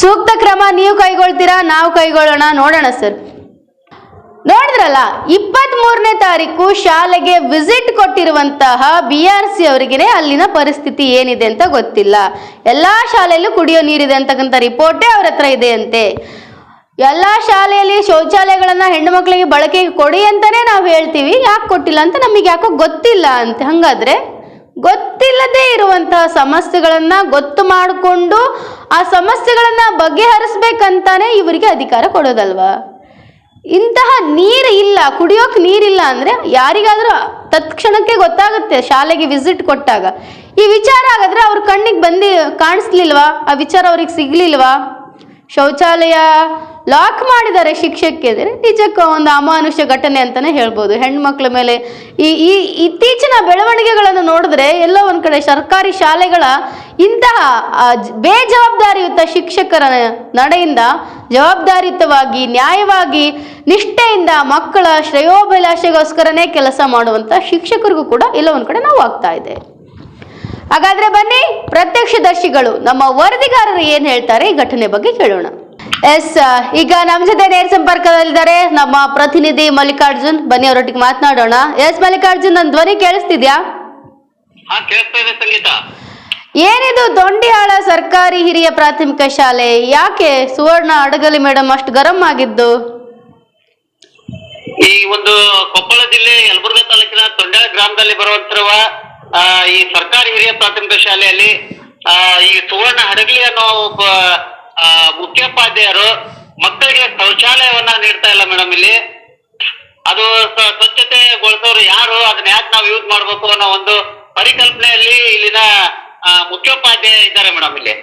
ಸೂಕ್ತ ಕ್ರಮ ನೀವು ಕೈಗೊಳ್ತೀರಾ? ನಾವು ಕೈಗೊಳ್ಳೋಣ. ನೋಡೋಣ ಸರ್ ನೋಡಿದ್ರಲ್ಲ ಇಪ್ಪತ್ತ್ ಮೂರನೇ ತಾರೀಕು ಶಾಲೆಗೆ ವಿಸಿಟ್ ಕೊಟ್ಟಿರುವಂತಹ ಬಿ ಆರ್ ಸಿ ಅವರಿಗೆ ಅಲ್ಲಿನ ಪರಿಸ್ಥಿತಿ ಏನಿದೆ ಅಂತ ಗೊತ್ತಿಲ್ಲ. ಎಲ್ಲಾ ಶಾಲೆಯಲ್ಲೂ ಕುಡಿಯೋ ನೀರಿದೆ ಅಂತಕ್ಕಂಥ ರಿಪೋರ್ಟೇ ಅವ್ರ ಹತ್ರ ಇದೆ ಅಂತೆ. ಎಲ್ಲ ಶಾಲೆಯಲ್ಲಿ ಶೌಚಾಲಯಗಳನ್ನ ಹೆಣ್ಣು ಮಕ್ಕಳಿಗೆ ಬಳಕೆಗೆ ಕೊಡಿ ಅಂತಾನೆ ನಾವು ಹೇಳ್ತೀವಿ. ಯಾಕೆ ಕೊಟ್ಟಿಲ್ಲ ಅಂತ ನಮಗೆ ಯಾಕೋ ಗೊತ್ತಿಲ್ಲ ಅಂತ. ಹಂಗಾದ್ರೆ ಗೊತ್ತಿಲ್ಲದೆ ಇರುವಂತಹ ಸಮಸ್ಯೆಗಳನ್ನ ಗೊತ್ತು ಮಾಡಿಕೊಂಡು ಆ ಸಮಸ್ಯೆಗಳನ್ನ ಬಗೆಹರಿಸ್ಬೇಕಂತಾನೆ ಇವರಿಗೆ ಅಧಿಕಾರ ಕೊಡೋದಲ್ವಾ? ಇಂತಹ ನೀರು ಇಲ್ಲ, ಕುಡಿಯೋಕೆ ನೀರಿಲ್ಲ ಅಂದ್ರೆ ಯಾರಿಗಾದ್ರೂ ತತ್ಕ್ಷಣಕ್ಕೆ ಗೊತ್ತಾಗುತ್ತೆ ಶಾಲೆಗೆ ವಿಸಿಟ್ ಕೊಟ್ಟಾಗ. ಈ ವಿಚಾರ ಹಾಗಾದ್ರೆ ಅವ್ರ ಕಣ್ಣಿಗೆ ಬಂದಿ ಕಾಣಿಸ್ಲಿಲ್ವಾ? ಆ ವಿಚಾರ ಅವ್ರಿಗೆ ಸಿಗ್ಲಿಲ್ವಾ? ಶೌಚಾಲಯ ಲಾಕ್ ಮಾಡಿದ್ದಾರೆ ಶಿಕ್ಷಕಿಯರು ನಿಜಕ್ಕೂ ಒಂದು ಅಮಾನುಷ್ಯ ಘಟನೆ ಅಂತಾನೆ ಹೇಳ್ಬೋದು. ಹೆಣ್ಮಕ್ಳ ಮೇಲೆ ಈ ಈ ಇತ್ತೀಚಿನ ಬೆಳವಣಿಗೆಗಳನ್ನು ನೋಡಿದ್ರೆ ಎಲ್ಲ ಒಂದ್ ಕಡೆ ಸರ್ಕಾರಿ ಶಾಲೆಗಳ ಇಂತಹ ಬೇಜವಾಬ್ದಾರಿಯುತ ಶಿಕ್ಷಕರ ನಡೆಯಿಂದ ಜವಾಬ್ದಾರಿಯುತವಾಗಿ, ನ್ಯಾಯವಾಗಿ, ನಿಷ್ಠೆಯಿಂದ ಮಕ್ಕಳ ಶ್ರೇಯೋಭಿಲಾಷೆಗೋಸ್ಕರನೇ ಕೆಲಸ ಮಾಡುವಂತ ಶಿಕ್ಷಕರಿಗೂ ಕೂಡ ಎಲ್ಲ ಒಂದ್ ಕಡೆ ನಾವು ಆಗ್ತಾ ಇದೆ. ಹಾಗಾದ್ರೆ ಬನ್ನಿ, ಪ್ರತ್ಯಕ್ಷದರ್ಶಿಗಳು, ನಮ್ಮ ವರದಿಗಾರರು ಏನ್ ಹೇಳ್ತಾರೆ? ಈ ಘಟನೆ ಬಗ್ಗೆ ಕೇಳೋಣ. ಎಸ್ ಈಗ ನಮ್ಮ ಜೊತೆ ನೇರ ಸಂಪರ್ಕದಲ್ಲಿದ್ದಾರೆ ನಮ್ಮ ಪ್ರತಿನಿಧಿ ಮಲ್ಲಿಕಾರ್ಜುನ್. ಬನ್ನಿ ಅವರೊಟ್ಟಿಗೆ ಮಾತನಾಡೋಣ. ಎಸ್ ಮಲ್ಲಿಕಾರ್ಜುನ್ ನನ್ನ ಧ್ವನಿ ಕೇಳಿಸ್ತಿದ್ಯಾ? ಹಾ ಕೇಳಿಸ್ತಾ ಇದೆ ಸಂಗೀತ. ಏನಿದು ದೊಂಡಿಹಾಳ ಸರ್ಕಾರಿ ಹಿರಿಯ ಪ್ರಾಥಮಿಕ ಶಾಲೆ? ಯಾಕೆ ಸುವರ್ಣ ಅಡಗಲಿ ಮೇಡಮ್ ಅಷ್ಟು ಗರಂ ಆಗಿದ್ದು? ಈ ಒಂದು ಕೊಪ್ಪಳ ಜಿಲ್ಲೆ ಯಲಬುರ್ಗಾ ತಾಲೂಕಿನ ತೊಂಡಾಳ ಗ್ರಾಮದಲ್ಲಿ ಬರುವಂತಿರುವ ಆ, ಈ ಸರ್ಕಾರಿ ಹಿರಿಯ ಪ್ರಾಥಮಿಕ ಶಾಲೆಯಲ್ಲಿ ಆ, ಈ ಸುವರ್ಣ ಹಡಗಲಿ ಅನ್ನೋ ಒಬ್ಬ ಮುಖ್ಯೋಪಾಧ್ಯಾಯರು ಮಕ್ಕಳಿಗೆ ಶೌಚಾಲಯವನ್ನ ನೀಡ್ತಾ ಇಲ್ಲ ಮೇಡಮ್ ಇಲ್ಲಿ. ಅದು ಸ್ವಚ್ಛತೆ ಸ್ವಚ್ಛತೆಗೊಳಿಸೋರು ಯಾರು? ಅದನ್ನ ಯಾಕೆ ನಾವು ಯೂಸ್ ಮಾಡ್ಬೇಕು ಅನ್ನೋ ಒಂದು ಪರಿಕಲ್ಪನೆಯಲ್ಲಿ ಇಲ್ಲಿನ ಮುಖ್ಯೋಪಾಧ್ಯಾಯ ಇದ್ದಾರೆ ಮೇಡಮ್ ಇಲ್ಲಿ.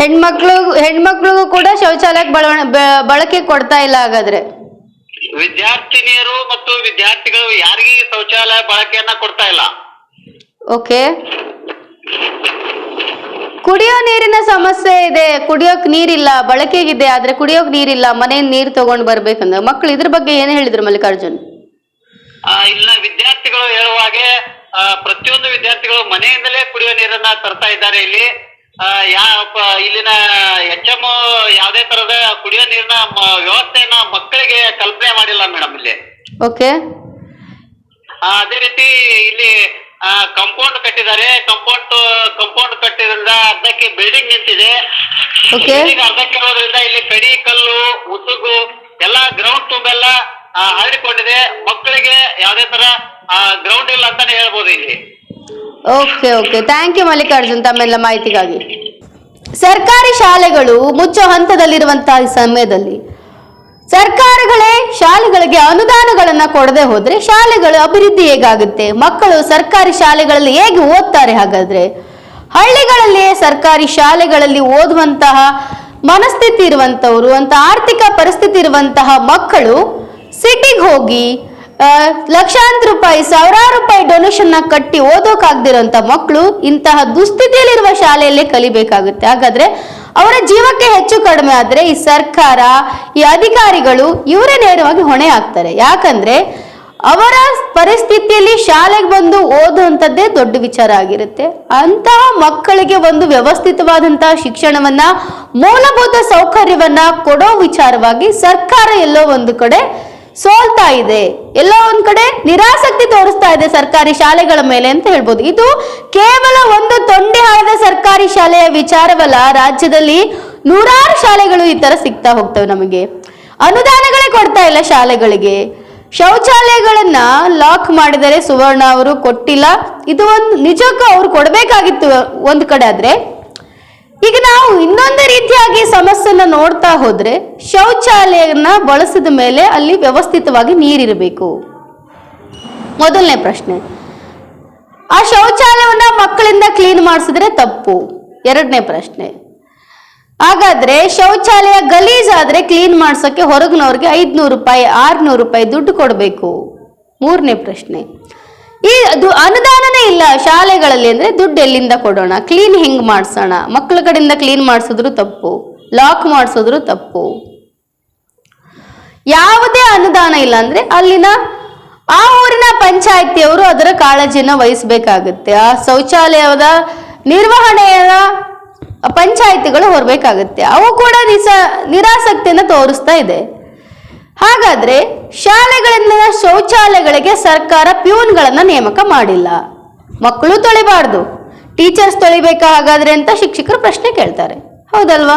ಹೆಣ್ಮಕ್ಳು ಹೆಣ್ಮಕ್ಳಿಗೂ ಕೂಡ ಶೌಚಾಲಯಕ್ಕೆ ಬಳಕೆ ಕೊಡ್ತಾ ಇಲ್ಲ ಹಾಗಾದ್ರೆ. ವಿದ್ಯಾರ್ಥಿನಿಯರು ಮತ್ತು ವಿದ್ಯಾರ್ಥಿಗಳು ಯಾರಿಗೂ ಶೌಚಾಲಯ ಬಳಕೆಯನ್ನ ಕೊಡ್ತಾ ಇಲ್ಲ. ಓಕೆ ಕುಡಿಯೋ ನೀರಿನ ಸಮಸ್ಯೆ ಇದೆ. ಕುಡಿಯೋಕ್ ನೀರಿಲ್ಲ ಬಳಕೆಗಿದೆ ಆದ್ರೆ ಕುಡಿಯೋಕ್ ನೀರಿಲ್ಲ ಮನೆಯಿಂದ ನೀರು ತಗೊಂಡ್ ಬರ್ಬೇಕಂದ್ರೆ ಮಕ್ಳು ಇದ್ರ ಬಗ್ಗೆ ಏನ್ ಹೇಳಿದ್ರು ಮಲ್ಲಿಕಾರ್ಜುನ್? ಇಲ್ಲ ವಿದ್ಯಾರ್ಥಿಗಳು ಹೇಳುವ ಹಾಗೆ ಪ್ರತಿಯೊಂದು ವಿದ್ಯಾರ್ಥಿಗಳು ಮನೆಯಿಂದಲೇ ಕುಡಿಯುವ ನೀರನ್ನ ತರ್ತಾ ಇದ್ದಾರೆ ಇಲ್ಲಿ. ಯಾವ ಇಲ್ಲಿನ ಎಚ್ ಎಂ ಯಾವುದೇ ತರದ ಕುಡಿಯೋ ನೀರಿನ ವ್ಯವಸ್ಥೆಯನ್ನ ಮಕ್ಕಳಿಗೆ ಕಲ್ಪನೆ ಮಾಡಿಲ್ಲ ಮೇಡಮ್ ಇಲ್ಲಿ. ಓಕೆ ಅದೇ ರೀತಿ ಇಲ್ಲಿ ಕಂಪೌಂಡ್ ಕಟ್ಟಿದ್ದಾರೆ. ಕಂಪೌಂಡ್ ಕಂಪೌಂಡ್ ಕಟ್ಟಿದ್ರಿಂದ ಅರ್ಧಕ್ಕೆ ಬಿಲ್ಡಿಂಗ್ ನಿಂತಿದೆ. Okay. ಬಿಲ್ಡಿಂಗ್ ಅರ್ಧಕ್ಕೆ ಇರೋದ್ರಿಂದ ಇಲ್ಲಿ ಕಡಿ ಕಲ್ಲು ಉಸುಗು ಎಲ್ಲ ಗ್ರೌಂಡ್ ತುಂಬೆಲ್ಲ ಆ, ಹರಡಿಕೊಂಡಿದೆ. ಮಕ್ಕಳಿಗೆ ಯಾವ್ದೇ ತರ ಗ್ರೌಂಡ್ ಇಲ್ಲ ಅಂತಾನೆ ಹೇಳ್ಬೋದು ಇಲ್ಲಿ. Okay okay thank you Mallikarjun ತಮ್ಮೆಲ್ಲ ಮಾಹಿತಿಗಾಗಿ. ಸರ್ಕಾರಿ ಶಾಲೆಗಳು ಮುಚ್ಚೋ ಹಂತದಲ್ಲಿರುವಂತಹ ಈ ಸಮಯದಲ್ಲಿ ಸರ್ಕಾರಗಳೇ ಶಾಲೆಗಳಿಗೆ ಅನುದಾನಗಳನ್ನ ಕೊಡದೆ ಹೋದ್ರೆ ಶಾಲೆಗಳು ಅಭಿವೃದ್ಧಿ ಹೇಗಾಗುತ್ತೆ? ಮಕ್ಕಳು ಸರ್ಕಾರಿ ಶಾಲೆಗಳಲ್ಲಿ ಹೇಗೆ ಓದ್ತಾರೆ ಹಾಗಾದ್ರೆ? ಹಳ್ಳಿಗಳಲ್ಲಿಯೇ ಸರ್ಕಾರಿ ಶಾಲೆಗಳಲ್ಲಿ ಓದುವಂತಹ ಮನಸ್ಥಿತಿ ಇರುವಂತವರು ಅಂತ ಆರ್ಥಿಕ ಪರಿಸ್ಥಿತಿ ಇರುವಂತಹ ಮಕ್ಕಳು ಸಿಟಿಗೆ ಹೋಗಿ ಲಕ್ಷಾಂತರ ರೂಪಾಯಿ, ಸಾವಿರಾರು ರೂಪಾಯಿ ಡೊನೇಷನ್ನ ಕಟ್ಟಿ ಓದೋಕಾಗ್ದಿರೋಂಥ ಮಕ್ಕಳು ಇಂತಹ ದುಸ್ಥಿತಿಯಲ್ಲಿರುವ ಶಾಲೆಯಲ್ಲೇ ಕಲಿಬೇಕಾಗುತ್ತೆ. ಹಾಗಾದ್ರೆ ಅವರ ಜೀವಕ್ಕೆ ಹೆಚ್ಚು ಕಡಿಮೆ ಆದ್ರೆ ಈ ಸರ್ಕಾರ, ಈ ಅಧಿಕಾರಿಗಳು ಇವರೇ ನೇರವಾಗಿ ಹೊಣೆ ಆಗ್ತಾರೆ ಯಾಕಂದ್ರೆ ಅವರ ಪರಿಸ್ಥಿತಿಯಲ್ಲಿ ಶಾಲೆಗೆ ಬಂದು ಓದುವಂಥದ್ದೇ ದೊಡ್ಡ ವಿಚಾರ ಆಗಿರುತ್ತೆ. ಅಂತಹ ಮಕ್ಕಳಿಗೆ ಒಂದು ವ್ಯವಸ್ಥಿತವಾದಂತಹ ಶಿಕ್ಷಣವನ್ನ, ಮೂಲಭೂತ ಸೌಕರ್ಯವನ್ನ ಕೊಡೋ ವಿಚಾರವಾಗಿ ಸರ್ಕಾರ ಎಲ್ಲೋ ಒಂದು ಕಡೆ ಸೋಲ್ತಾ ಇದೆ. ಎಲ್ಲ ಒಂದ್ ಕಡೆ ನಿರಾಸಕ್ತಿ ತೋರಿಸ್ತಾ ಇದೆ ಸರ್ಕಾರಿ ಶಾಲೆಗಳ ಮೇಲೆ ಅಂತ ಹೇಳ್ಬೋದು. ಇದು ಕೇವಲ ಒಂದು ತೊಂಡೆ ಹಾಳದ ಸರ್ಕಾರಿ ಶಾಲೆಯ ವಿಚಾರವಲ್ಲ, ರಾಜ್ಯದಲ್ಲಿ ನೂರಾರು ಶಾಲೆಗಳು ಈ ತರ ಸಿಗ್ತಾ ಹೋಗ್ತವೆ ನಮಗೆ. ಅನುದಾನಗಳೇ ಕೊಡ್ತಾ ಇಲ್ಲ ಶಾಲೆಗಳಿಗೆ. ಶೌಚಾಲಯಗಳನ್ನ ಲಾಕ್ ಮಾಡಿದರೆ ಸುವರ್ಣ ಅವರು ಕೊಟ್ಟಿಲ್ಲ. ಇದು ಒಂದು ನಿಜಕ್ಕೂ ಅವ್ರು ಕೊಡಬೇಕಾಗಿತ್ತು ಒಂದು ಕಡೆ ಆದ್ರೆ. ಈಗ ನಾವು ಇನ್ನೊಂದು ರೀತಿಯಾಗಿ ಸಮಸ್ಯೆನ ನೋಡ್ತಾ ಹೋದ್ರೆ ಶೌಚಾಲಯನ ಬಳಸಿದ ಮೇಲೆ ಅಲ್ಲಿ ವ್ಯವಸ್ಥಿತವಾಗಿ ನೀರಿರಬೇಕು. ಮೊದಲನೇ ಪ್ರಶ್ನೆ, ಆ ಶೌಚಾಲಯವನ್ನ ಮಕ್ಕಳಿಂದ ಕ್ಲೀನ್ ಮಾಡಿಸಿದ್ರೆ ತಪ್ಪು. ಎರಡನೇ ಪ್ರಶ್ನೆ, ಹಾಗಾದ್ರೆ ಶೌಚಾಲಯ ಗಲೀಜಾದ್ರೆ ಕ್ಲೀನ್ ಮಾಡ್ಸೋಕ್ಕೆ ಹೊರಗಿನವ್ರಿಗೆ ಐದ್ನೂರು ರೂಪಾಯಿ, ಆರ್ನೂರು ರೂಪಾಯಿ ದುಡ್ಡು ಕೊಡಬೇಕು. ಮೂರನೇ ಪ್ರಶ್ನೆ ಈ ಅದು ಅನುದಾನನೇ ಇಲ್ಲ ಶಾಲೆಗಳಲ್ಲಿ ಅಂದ್ರೆ ದುಡ್ಡು ಎಲ್ಲಿಂದ ಕೊಡೋಣ? ಕ್ಲೀನ್ ಹೆಂಗ್ ಮಾಡಿಸೋಣ? ಮಕ್ಕಳ ಕಡೆಯಿಂದ ಕ್ಲೀನ್ ಮಾಡಿಸಿದ್ರು ತಪ್ಪು. ಲಾಕ್ ಮಾಡಿಸಿದ್ರು ತಪ್ಪು. ಯಾವುದೇ ಅನುದಾನ ಇಲ್ಲ ಅಂದ್ರೆ ಅಲ್ಲಿನ ಆ ಊರಿನ ಪಂಚಾಯತಿಯವರು ಅದರ ಕಾಳಜಿನ ವಹಿಸಬೇಕಾಗುತ್ತೆ. ಆ ಶೌಚಾಲಯದ ನಿರ್ವಹಣೆಯ ಪಂಚಾಯತಿಗಳು ಹೊರಬೇಕಾಗುತ್ತೆ. ಅವು ಕೂಡ ನಿಸ, ನಿರಾಸಕ್ತಿಯನ್ನು ತೋರಿಸ್ತಾ ಇದೆ. ಹಾಗಾದ್ರೆ ಶಾಲೆಗಳಿಂದ ಶೌಚಾಲಯಗಳಿಗೆ ಸರ್ಕಾರ ಪ್ಯೂನ್ಗಳನ್ನ ನೇಮಕ ಮಾಡಿಲ್ಲ. ಮಕ್ಕಳು ತೊಳಿಬಾರ್ದು. ಟೀಚರ್ಸ್ ತೊಳಿಬೇಕಾ ಹಾಗಾದ್ರೆ ಅಂತ ಶಿಕ್ಷಕರು ಪ್ರಶ್ನೆ ಕೇಳ್ತಾರೆ. ಹೌದಲ್ವಾ?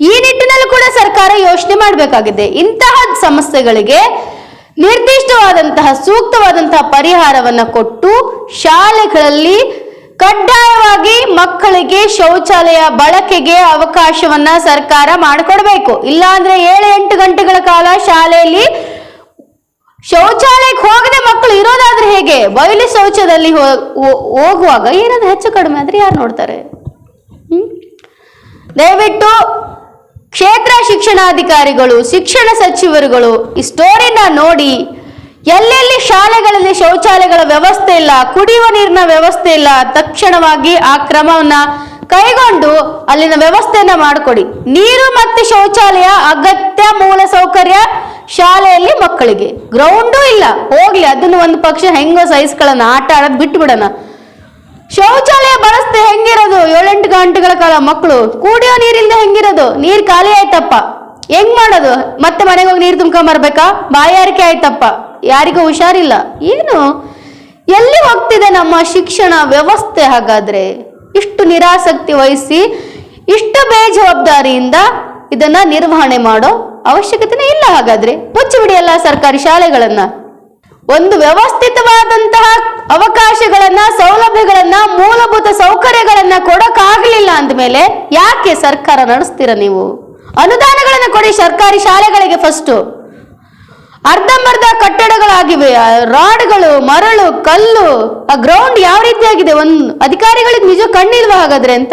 ಈ ನಿಟ್ಟಿನಲ್ಲಿ ಕೂಡ ಸರ್ಕಾರ ಯೋಚನೆ ಮಾಡಬೇಕಾಗಿದೆ. ಇಂತಹ ಸಮಸ್ಯೆಗಳಿಗೆ ನಿರ್ದಿಷ್ಟವಾದಂತಹ ಸೂಕ್ತವಾದಂತಹ ಪರಿಹಾರವನ್ನ ಕೊಟ್ಟು ಶಾಲೆಗಳಲ್ಲಿ ಕಡ್ಡಾಯವಾಗಿ ಮಕ್ಕಳಿಗೆ ಶೌಚಾಲಯ ಬಳಕೆಗೆ ಅವಕಾಶವನ್ನ ಸರ್ಕಾರ ಮಾಡಿಕೊಡ್ಬೇಕು. ಇಲ್ಲಾಂದ್ರೆ ಏಳು ಎಂಟು ಗಂಟೆಗಳ ಕಾಲ ಶಾಲೆಯಲ್ಲಿ ಶೌಚಾಲಯಕ್ಕೆ ಹೋಗದೆ ಮಕ್ಕಳು ಇರೋದಾದ್ರೆ ಹೇಗೆ? ಬಯಲು ಶೌಚದಲ್ಲಿ ಹೋಗುವಾಗ ಏನಾದ್ರೂ ಹೆಚ್ಚು ಕಡಿಮೆ ಆದ್ರೆ ಯಾರು ನೋಡ್ತಾರೆ? ದಯವಿಟ್ಟು ಕ್ಷೇತ್ರ ಶಿಕ್ಷಣಾಧಿಕಾರಿಗಳು, ಶಿಕ್ಷಣ ಸಚಿವರುಗಳು ಈ ಸ್ಟೋರಿನ ನೋಡಿ ಎಲ್ಲೆಲ್ಲಿ ಶಾಲೆಗಳಲ್ಲಿ ಶೌಚಾಲಯಗಳ ವ್ಯವಸ್ಥೆ ಇಲ್ಲ, ಕುಡಿಯುವ ನೀರಿನ ವ್ಯವಸ್ಥೆ ಇಲ್ಲ, ತಕ್ಷಣವಾಗಿ ಆ ಕ್ರಮವನ್ನ ಕೈಗೊಂಡು ಅಲ್ಲಿನ ವ್ಯವಸ್ಥೆಯನ್ನ ಮಾಡಿಕೊಡಿ. ನೀರು ಮತ್ತು ಶೌಚಾಲಯ ಅಗತ್ಯ ಮೂಲ ಸೌಕರ್ಯ ಶಾಲೆಯಲ್ಲಿ ಮಕ್ಕಳಿಗೆ. ಗ್ರೌಂಡು ಇಲ್ಲ. ಹೋಗ್ಲಿ, ಅದನ್ನು ಒಂದು ಪಕ್ಷ ಹೆಂಗೋ ಸಹಿಸ್ಕೊಳ್ಳೋಣ ಆಟ ಆಡೋದು ಬಿಟ್ಟು ಬಿಡೋಣ ಶೌಚಾಲಯ ಬಳಸ್ತೆ ಹೆಂಗಿರೋದು? ಏಳೆಂಟು ಗಂಟೆಗಳ ಕಾಲ ಮಕ್ಕಳು ಕುಡಿಯೋ ನೀರಿಂದ ಹೆಂಗಿರೋದು? ನೀರ್ ಖಾಲಿ ಆಯ್ತಪ್ಪ. ಹೆಂಗ್ ಮಾಡೋದು? ಮತ್ತೆ ಮನೆಗೆ ಹೋಗಿ ನೀರು ತುಂಬ್ಕೊಂಬರ್ಬೇಕಾ ಬಾಯಾರಿಕೆ ಆಯ್ತಪ್ಪ. ಯಾರಿಗೂ ಹುಷಾರಿಲ್ಲ. ಏನು? ಎಲ್ಲಿ ಹೋಗ್ತಿದೆ ನಮ್ಮ ಶಿಕ್ಷಣ ವ್ಯವಸ್ಥೆ ಹಾಗಾದ್ರೆ? ಇಷ್ಟು ನಿರಾಸಕ್ತಿ ವಹಿಸಿ, ಇಷ್ಟು ಬೇಜವಾಬ್ದಾರಿಯಿಂದ ಇದನ್ನ ನಿರ್ವಹಣೆ ಮಾಡೋ ಅವಶ್ಯಕತೆನೇ ಇಲ್ಲ ಹಾಗಾದ್ರೆ. ಮುಚ್ಚಿಬಿಡಿಯಲ್ಲ ಸರ್ಕಾರಿ ಶಾಲೆಗಳನ್ನ. ಒಂದು ವ್ಯವಸ್ಥಿತವಾದಂತಹ ಅವಕಾಶಗಳನ್ನ, ಸೌಲಭ್ಯಗಳನ್ನ, ಮೂಲಭೂತ ಸೌಕರ್ಯಗಳನ್ನ ಕೊಡಕ್ಕಾಗ್ಲಿಲ್ಲ ಅಂದಮೇಲೆ ಯಾಕೆ ಸರ್ಕಾರ ನಡೆಸ್ತೀರ ನೀವು? ಅನುದಾನಗಳನ್ನ ಕೊಡಿ ಸರ್ಕಾರಿ ಶಾಲೆಗಳಿಗೆ ಫಸ್ಟ್ ಅರ್ಧಂಬರ್ಧ ಕಟ್ಟಡಗಳಾಗಿವೆ. ರಾಡ್ಗಳು, ಮರಳು, ಕಲ್ಲು, ಆ ಗ್ರೌಂಡ್ ಯಾವ ರೀತಿಯಾಗಿದೆ? ಒಂದ್ ಅಧಿಕಾರಿಗಳಿಗೆ ನಿಜ ಕಣ್ಣಿಲ್ವಾ ಹಾಗಾದ್ರೆ ಅಂತ?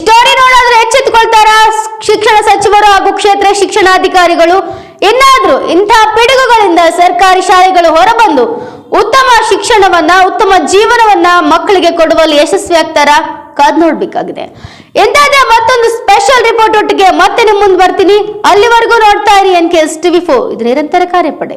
ಸ್ಟೋರಿ ನೋಡಾದ್ರೆ ಎಚ್ಚೆತ್ತುಕೊಳ್ತಾರ ಶಿಕ್ಷಣ ಸಚಿವರು ಹಾಗೂ ಕ್ಷೇತ್ರ ಶಿಕ್ಷಣಾಧಿಕಾರಿಗಳು? ಇನ್ನಾದ್ರೂ ಇಂತಹ ಪಿಡುಗುಗಳಿಂದ ಸರ್ಕಾರಿ ಶಾಲೆಗಳು ಹೊರಬಂದು ಉತ್ತಮ ಶಿಕ್ಷಣವನ್ನ, ಉತ್ತಮ ಜೀವನವನ್ನ ಮಕ್ಕಳಿಗೆ ಕೊಡುವಲ್ಲಿ ಯಶಸ್ವಿ ಆಗ್ತಾರ ಕಾದ್ ನೋಡ್ಬೇಕಾಗಿದೆ. ಎಂತಾದ್ರೆ ಮತ್ತೊಂದು ಸ್ಪೆಷಲ್ ರಿಪೋರ್ಟ್ ಒಟ್ಟಿಗೆ ಮತ್ತೆ ನಿಮ್ ಮುಂದೆ ಬರ್ತೀನಿ. ಅಲ್ಲಿವರೆಗೂ ನೋಡ್ತಾ ಇರಿ N K S TV four ಇದು ನಿರಂತರ ಕಾರ್ಯಪಡೆ.